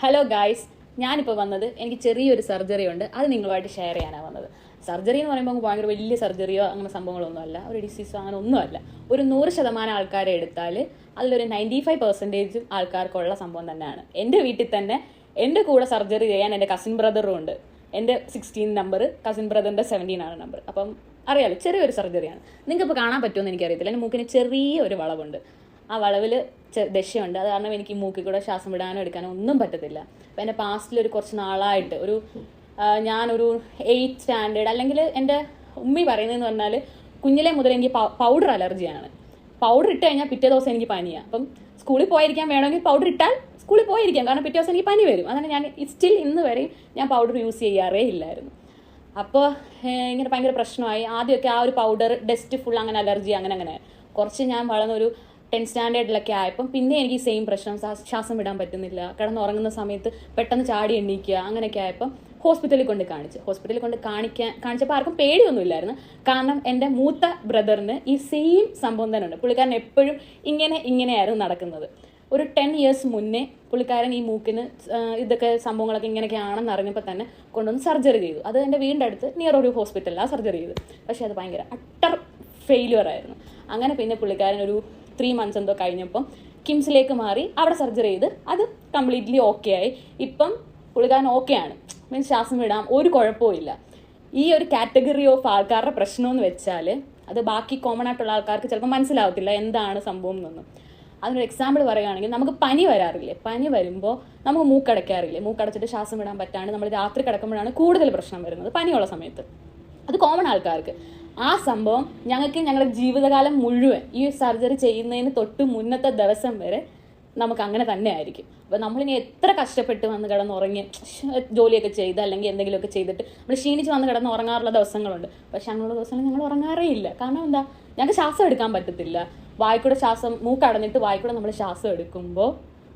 Hello guys ഞാനിപ്പോൾ വന്നത് എനിക്ക് ചെറിയൊരു സർജറി ഉണ്ട്. അത് നിങ്ങളുമായിട്ട് ഷെയർ ചെയ്യാനാണ് വന്നത്. സർജറി എന്ന് പറയുമ്പോൾ ഭയങ്കര വലിയ സർജറിയോ അങ്ങനെ സംഭവങ്ങളൊന്നുമല്ല ഒരു ഡിസീസോ അങ്ങനെ ഒന്നുമല്ല ഒരു നൂറ് ശതമാനം ആൾക്കാരെ എടുത്താൽ അതിലൊരു നയന്റി ഫൈവ് പെർസെന്റേജും ആൾക്കാർക്കുള്ള സംഭവം തന്നെയാണ്. എന്റെ വീട്ടിൽ തന്നെ എന്റെ കൂടെ സർജറി ചെയ്യാൻ എന്റെ കസിൻ ബ്രദറും ഉണ്ട്. എന്റെ സിക്സ്റ്റീൻ നമ്പർ കസിൻ ബ്രദറിന്റെ സെവന്റീൻ ആണ് നമ്പർ അപ്പം അറിയാലോ ചെറിയൊരു സർജറിയാണ് നിങ്ങൾക്ക് ഇപ്പോൾ കാണാൻ പറ്റുമെന്ന് എനിക്കറിയത്തില്ല. എന്റെ മൂക്കിന് ചെറിയ ഒരു വളവുണ്ട്. ആ വളവിൽ ദശയുണ്ട്. അത് കാരണം എനിക്ക് മൂക്കിൽ കൂടെ ശ്വാസം വിടാനോ എടുക്കാനോ ഒന്നും പറ്റത്തില്ല. അപ്പം എന്റെ പാസ്റ്റിൽ ഒരു കുറച്ച് നാളായിട്ട് ഒരു ഞാനൊരു എയ്റ്റ് സ്റ്റാൻഡേർഡ് അല്ലെങ്കിൽ എന്റെ ഉമ്മി പറയുന്നതെന്ന് പറഞ്ഞാൽ കുഞ്ഞിലെ മുതൽ എനിക്ക് പൗഡർ അലർജിയാണ്. പൗഡർ ഇട്ട് കഴിഞ്ഞാൽ പിറ്റേ ദിവസം എനിക്ക് പനിയാണ് അപ്പം സ്കൂളിൽ പോയിരിക്കാൻ വേണമെങ്കിൽ പൗഡർ ഇട്ടാൽ സ്കൂളിൽ പോയിരിക്കാം. കാരണം പിറ്റേ ദിവസം എനിക്ക് പനി വരും. അങ്ങനെ ഞാൻ സ്റ്റിൽ ഇന്ന് വരെയും ഞാൻ പൗഡർ യൂസ് ചെയ്യാറേ ഇല്ലായിരുന്നു. അപ്പോൾ ഇങ്ങനെ ഭയങ്കര പ്രശ്നമായി. ആദ്യമൊക്കെ ആ ഒരു പൗഡർ ഡസ്റ്റ് ഫുൾ അങ്ങനെ അലർജി അങ്ങനെ അങ്ങനെ. കുറച്ച് ഞാൻ വളർന്നൊരു ടെൻ സ്റ്റാൻഡേർഡിലൊക്കെ ആയപ്പം പിന്നെ എനിക്ക് സെയിം പ്രശ്നം ശ്വാ- ശ്വാസം വിടാൻ പറ്റുന്നില്ല. കിടന്ന് ഉറങ്ങുന്ന സമയത്ത് പെട്ടെന്ന് ചാടി എണ്ണീക്കുക അങ്ങനെയൊക്കെ ആയപ്പം ഹോസ്പിറ്റലിൽ കൊണ്ട് കാണിച്ചു. ഹോസ്പിറ്റലിൽ കൊണ്ട് കാണിക്കാൻ കാണിച്ചപ്പോൾ ആർക്കും പേടിയൊന്നുമില്ലായിരുന്നു. കാരണം എന്റെ മൂത്ത ബ്രദറിന് ഈ സെയിം സംഭവം തന്നെ ഉണ്ട്. പുള്ളിക്കാരൻ എപ്പോഴും ഇങ്ങനെ ഇങ്ങനെയായിരുന്നു നടക്കുന്നത്. ഒരു ടെൻ ഇയേഴ്സ് മുന്നേ പുള്ളിക്കാരൻ ഈ മൂക്കിന് ഇതൊക്കെ സംഭവങ്ങളൊക്കെ ഇങ്ങനെയൊക്കെ ആണെന്ന് അറിഞ്ഞപ്പോൾ തന്നെ കൊണ്ടുവന്ന് സർജറി ചെയ്തു. അത് എന്റെ വീടിന്റെ അടുത്ത് നിയർ ഒരു ഹോസ്പിറ്റലിലാണ് സർജറി ചെയ്തു പക്ഷേ അത് ഭയങ്കര അട്ടർ ഫെയിലുവർ ആയിരുന്നു അങ്ങനെ പിന്നെ പുള്ളിക്കാരൻ ഒരു ത്രീ മന്ത്സ് എന്തോ കഴിഞ്ഞപ്പം കിംസിലേക്ക് മാറി അവിടെ സർജറി ചെയ്ത് അത് കംപ്ലീറ്റ്ലി ഓക്കെ ആയി. ഇപ്പം പുള്ളിക്കാരൻ ഓക്കെ ആണ്. മീൻസ് ശ്വാസം വിടാം. ഒരു കുഴപ്പമില്ല ഈ ഒരു കാറ്റഗറി ഓഫ് ആൾക്കാരുടെ പ്രശ്നമെന്ന് വെച്ചാൽ അത് ബാക്കി കോമൺ ആയിട്ടുള്ള ആൾക്കാർക്ക് ചിലപ്പോൾ മനസ്സിലാവത്തില്ല എന്താണ് സംഭവം എന്നൊന്നും. അതിനൊരു എക്സാമ്പിൾ പറയുകയാണെങ്കിൽ നമുക്ക് പനി വരാറില്ലേ? പനി വരുമ്പോൾ നമുക്ക് മൂക്കടയ്ക്കാറില്ലേ? മൂക്കടച്ചിട്ട് ശ്വാസം വിടാൻ പറ്റാണ്ട് നമ്മൾ രാത്രി കിടക്കുമ്പോഴാണ് കൂടുതൽ പ്രശ്നം വരുന്നത് പനിയുള്ള സമയത്ത്. അത് കോമൺ ആൾക്കാർക്ക്. ആ സംഭവം ഞങ്ങൾക്ക് ഞങ്ങളുടെ ജീവിതകാലം മുഴുവൻ ഈ സർജറി ചെയ്യുന്നതിന് തൊട്ട് മുന്നത്തെ ദിവസം വരെ നമുക്ക് അങ്ങനെ തന്നെ ആയിരിക്കും. അപ്പോൾ നമ്മളിനി എത്ര കഷ്ടപ്പെട്ട് വന്ന് കിടന്നുറങ്ങി ജോലിയൊക്കെ ചെയ്ത് അല്ലെങ്കിൽ എന്തെങ്കിലുമൊക്കെ ചെയ്തിട്ട് നമ്മൾ ക്ഷീണിച്ച് വന്ന് കിടന്ന് ഉറങ്ങാറുള്ള ദിവസങ്ങളുണ്ട്. പക്ഷെ അങ്ങനെയുള്ള ദിവസങ്ങളിൽ ഞങ്ങൾ ഉറങ്ങാറേ ഇല്ല കാരണം എന്താ? ഞങ്ങൾക്ക് ശ്വാസം എടുക്കാൻ പറ്റത്തില്ല. വായിക്കൂടെ ശ്വാസം മൂക്കടഞ്ഞിട്ട് വായിക്കൂടെ നമ്മൾ ശ്വാസം എടുക്കുമ്പോൾ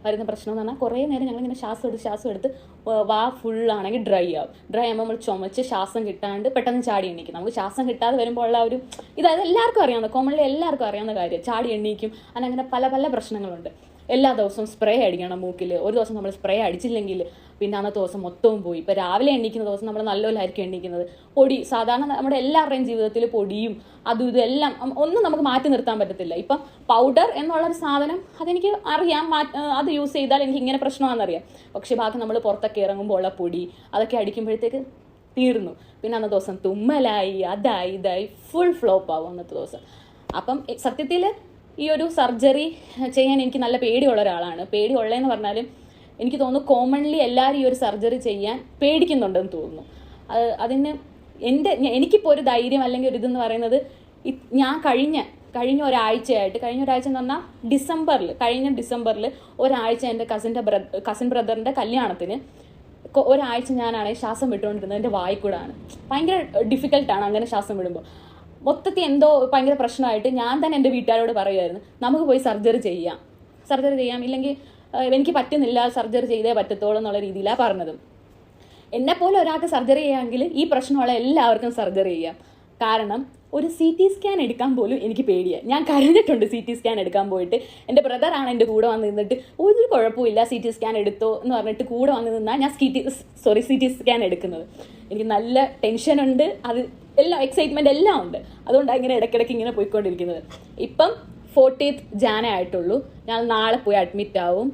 വരുന്ന പ്രശ്നം എന്ന് പറഞ്ഞാൽ കുറേ നേരം ഞങ്ങളിങ്ങനെ ശ്വാസം എടുത്ത് ശ്വാസം എടുത്ത് വ- ഫുള്ളാണെങ്കിൽ ഡ്രൈ ആവും. ഡ്രൈ ആകുമ്പോൾ നമ്മൾ ചുമച്ച് ശ്വാസം കിട്ടാണ്ട് പെട്ടെന്ന് ചാടി എണീക്കും. നമുക്ക് ശ്വാസം കിട്ടാതെ വരുമ്പോൾ ഉള്ള ഒരു ഇതായത് എല്ലാവർക്കും അറിയാവുന്ന കോമൺലി എല്ലാവർക്കും അറിയാവുന്ന കാര്യം ചാടി എണീക്കും. അങ്ങനെ പല പല പ്രശ്നങ്ങളുണ്ട്. എല്ലാ ദിവസവും സ്പ്രേ അടിക്കണം മൂക്കിൽ ഒരു ദിവസം നമ്മൾ സ്പ്രേ അടിച്ചില്ലെങ്കിൽ പിന്നെ അന്നത്തെ ദിവസം മൊത്തവും പോയി. ഇപ്പോൾ രാവിലെ എണ്ണിക്കുന്ന ദിവസം നമ്മൾ നല്ലപോലായിരിക്കും എണീക്കുന്നത്. പൊടി സാധാരണ നമ്മുടെ എല്ലാവരുടെയും ജീവിതത്തിൽ പൊടിയും അതും ഇതെല്ലാം ഒന്നും നമുക്ക് മാറ്റി നിർത്താൻ പറ്റത്തില്ല. ഇപ്പം പൗഡർ എന്നുള്ളൊരു സാധനം അതെനിക്ക് അറിയാം. അത് യൂസ് ചെയ്താൽ എനിക്ക് ഇങ്ങനെ പ്രശ്നമാണെന്നറിയാം. പക്ഷേ ബാക്കി നമ്മൾ പുറത്തൊക്കെ ഇറങ്ങുമ്പോൾ ഉള്ള പൊടി അതൊക്കെ അടിക്കുമ്പോഴത്തേക്ക് തീർന്നു. പിന്നെ അന്നത്തെ ദിവസം തുമ്മലായി അതായി ഇതായി ഫുൾ ഫ്ലോപ്പ് ആവും അന്നത്തെ ദിവസം. അപ്പം സത്യത്തിൽ ഈ ഒരു സർജറി ചെയ്യാൻ എനിക്ക് നല്ല പേടിയുള്ള ഒരാളാണ്. പേടി ഉള്ളതെന്ന് പറഞ്ഞാൽ എനിക്ക് തോന്നുന്നു കോമൺലി എല്ലാവരും ഈ ഒരു സർജറി ചെയ്യാൻ പേടിക്കുന്നുണ്ടെന്ന് തോന്നുന്നു. അത് അതിന് എന്റെ എനിക്കിപ്പോൾ ഒരു ധൈര്യം അല്ലെങ്കിൽ ഒരു ഇതെന്ന് പറയുന്നത് ഞാൻ കഴിഞ്ഞ കഴിഞ്ഞ ഒരാഴ്ചയായിട്ട് കഴിഞ്ഞ ഒരാഴ്ച എന്ന് പറഞ്ഞാൽ ഡിസംബറിൽ കഴിഞ്ഞ ഡിസംബറിൽ ഒരാഴ്ച എന്റെ കസിന്റെ ബ്രദർ കസിൻ ബ്രദറിന്റെ കല്യാണത്തിന് ഒരാഴ്ച ഞാനാണെങ്കിൽ ശ്വാസം വിട്ടുകൊണ്ടിരുന്നത് എന്റെ വായിക്കൂടാണ്. ഭയങ്കര ഡിഫിക്കൽട്ടാണ് അങ്ങനെ ശ്വാസം വിടുമ്പോൾ. മൊത്തത്തിൽ എന്തോ ഭയങ്കര പ്രശ്നമായിട്ട് ഞാൻ തന്നെ എന്റെ വീട്ടുകാരോട് പറയുമായിരുന്നു നമുക്ക് പോയി സർജറി ചെയ്യാം. സർജറി ചെയ്യാം. ഇല്ലെങ്കിൽ എനിക്ക് പറ്റുന്നില്ല സർജറി ചെയ്തേ പറ്റത്തുള്ളൂ എന്നുള്ള രീതിയിലാണ് പറഞ്ഞത്. എന്നെപ്പോലെ ഒരാൾക്ക് സർജറി ചെയ്യാമെങ്കിൽ ഈ പ്രശ്നമുള്ള എല്ലാവർക്കും സർജറി ചെയ്യാം. കാരണം ഒരു സി ടി സ്കാൻ എടുക്കാൻ പോലും എനിക്ക് പേടിയാണ് ഞാൻ കരഞ്ഞിട്ടുണ്ട് സി ടി സ്കാൻ എടുക്കാൻ പോയിട്ട്. എന്റെ ബ്രദറാണ് എന്റെ കൂടെ വന്ന് നിന്നിട്ട് ഒരു കുഴപ്പമില്ല സി ടി സ്കാൻ എടുത്തോ എന്ന് പറഞ്ഞിട്ട് കൂടെ വന്ന് നിന്നാൽ ഞാൻ C T sorry C T scan എടുക്കുന്നത്. എനിക്ക് നല്ല ടെൻഷനുണ്ട്. അത് എല്ലാം എക്സൈറ്റ്മെന്റ് എല്ലാം ഉണ്ട്. അതുകൊണ്ടാണ് ഇങ്ങനെ ഇടയ്ക്കിടയ്ക്ക് ഇങ്ങനെ പോയിക്കൊണ്ടിരിക്കുന്നത്. ഇപ്പം ഫോർട്ടീത്ത് ജാന ആയിട്ടുള്ളൂ. ഞാൻ നാളെ പോയി അഡ്മിറ്റ് ആവും.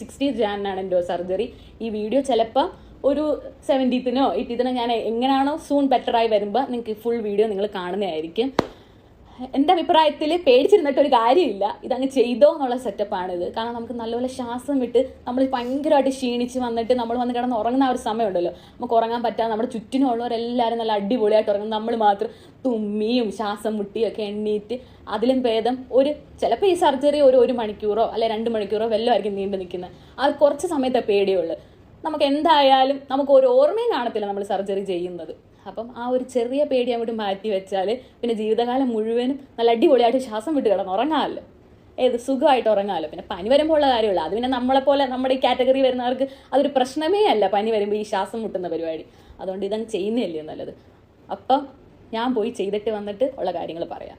സിക്സ്റ്റീത്ത് ജാനാണ് എന്റെ സർജറി ഈ വീഡിയോ ചിലപ്പോൾ ഒരു സെവന്റീത്തിനോ എയ്റ്റീത്തിനോ ഞാൻ എങ്ങനെയാണോ സൂൺ ബെറ്ററായി വരുമ്പോൾ നിങ്ങൾക്ക് ഫുൾ വീഡിയോ നിങ്ങൾ കാണുന്നതായിരിക്കും. എന്റെ അഭിപ്രായത്തിൽ പേടിച്ചിരുന്നിട്ട് ഒരു കാര്യമില്ല. ഇതങ്ങ് ചെയ്തോ എന്നുള്ള സെറ്റപ്പാണിത് കാരണം നമുക്ക് നല്ലപോലെ ശ്വാസം വിട്ട് നമ്മൾ ഭയങ്കരമായിട്ട് ക്ഷീണിച്ച് വന്നിട്ട് നമ്മൾ വന്ന് കിടന്ന് ഉറങ്ങുന്ന ഒരു സമയമുണ്ടല്ലോ. നമുക്ക് ഉറങ്ങാൻ പറ്റാതെ നമ്മുടെ ചുറ്റിനുള്ളവരെല്ലാവരും നല്ല അടിപൊളിയായിട്ട് ഉറങ്ങും. നമ്മൾ മാത്രം തുമ്മിയും ശ്വാസം മുട്ടിയും ഒക്കെ എണ്ണീറ്റ് അതിലും ഭേദം ഒരു ചിലപ്പോൾ ഈ സർജറി ഒരു ഒരു മണിക്കൂറോ അല്ലെ രണ്ട് മണിക്കൂറോ വല്ലതും ആയിരിക്കും നീണ്ടു നിൽക്കുന്നത് അത് കുറച്ച് സമയത്തെ പേടിയുള്ളൂ നമുക്ക് എന്തായാലും നമുക്ക് ഒരു ഓർമ്മയും കാണത്തില്ല നമ്മൾ സർജറി ചെയ്യുന്നത്. അപ്പം ആ ഒരു ചെറിയ പേടി അങ്ങോട്ട് മാറ്റി വെച്ചാൽ പിന്നെ ജീവിതകാലം മുഴുവനും നല്ല അടിപൊളിയായിട്ട് ശ്വാസം വിട്ട് കിടന്ന് ഉറങ്ങാമല്ലോ. ഏത് സുഖമായിട്ട് ഉറങ്ങാമല്ലോ. പിന്നെ പനി വരുമ്പോൾ ഉള്ള കാര്യമുള്ളൂ അത് പിന്നെ നമ്മളെപ്പോലെ നമ്മുടെ ഈ കാറ്റഗറി വരുന്നവർക്ക് അതൊരു പ്രശ്നമേ അല്ല. പനി വരുമ്പോൾ ഈ ശ്വാസം മുട്ടുന്ന പരിപാടി. അതുകൊണ്ട് ഇതങ്ങ് ചെയ്യുന്നതല്ലേ നല്ലത്. അപ്പം ഞാൻ പോയി ചെയ്തിട്ട് വന്നിട്ട് ഉള്ള കാര്യങ്ങൾ പറയാം.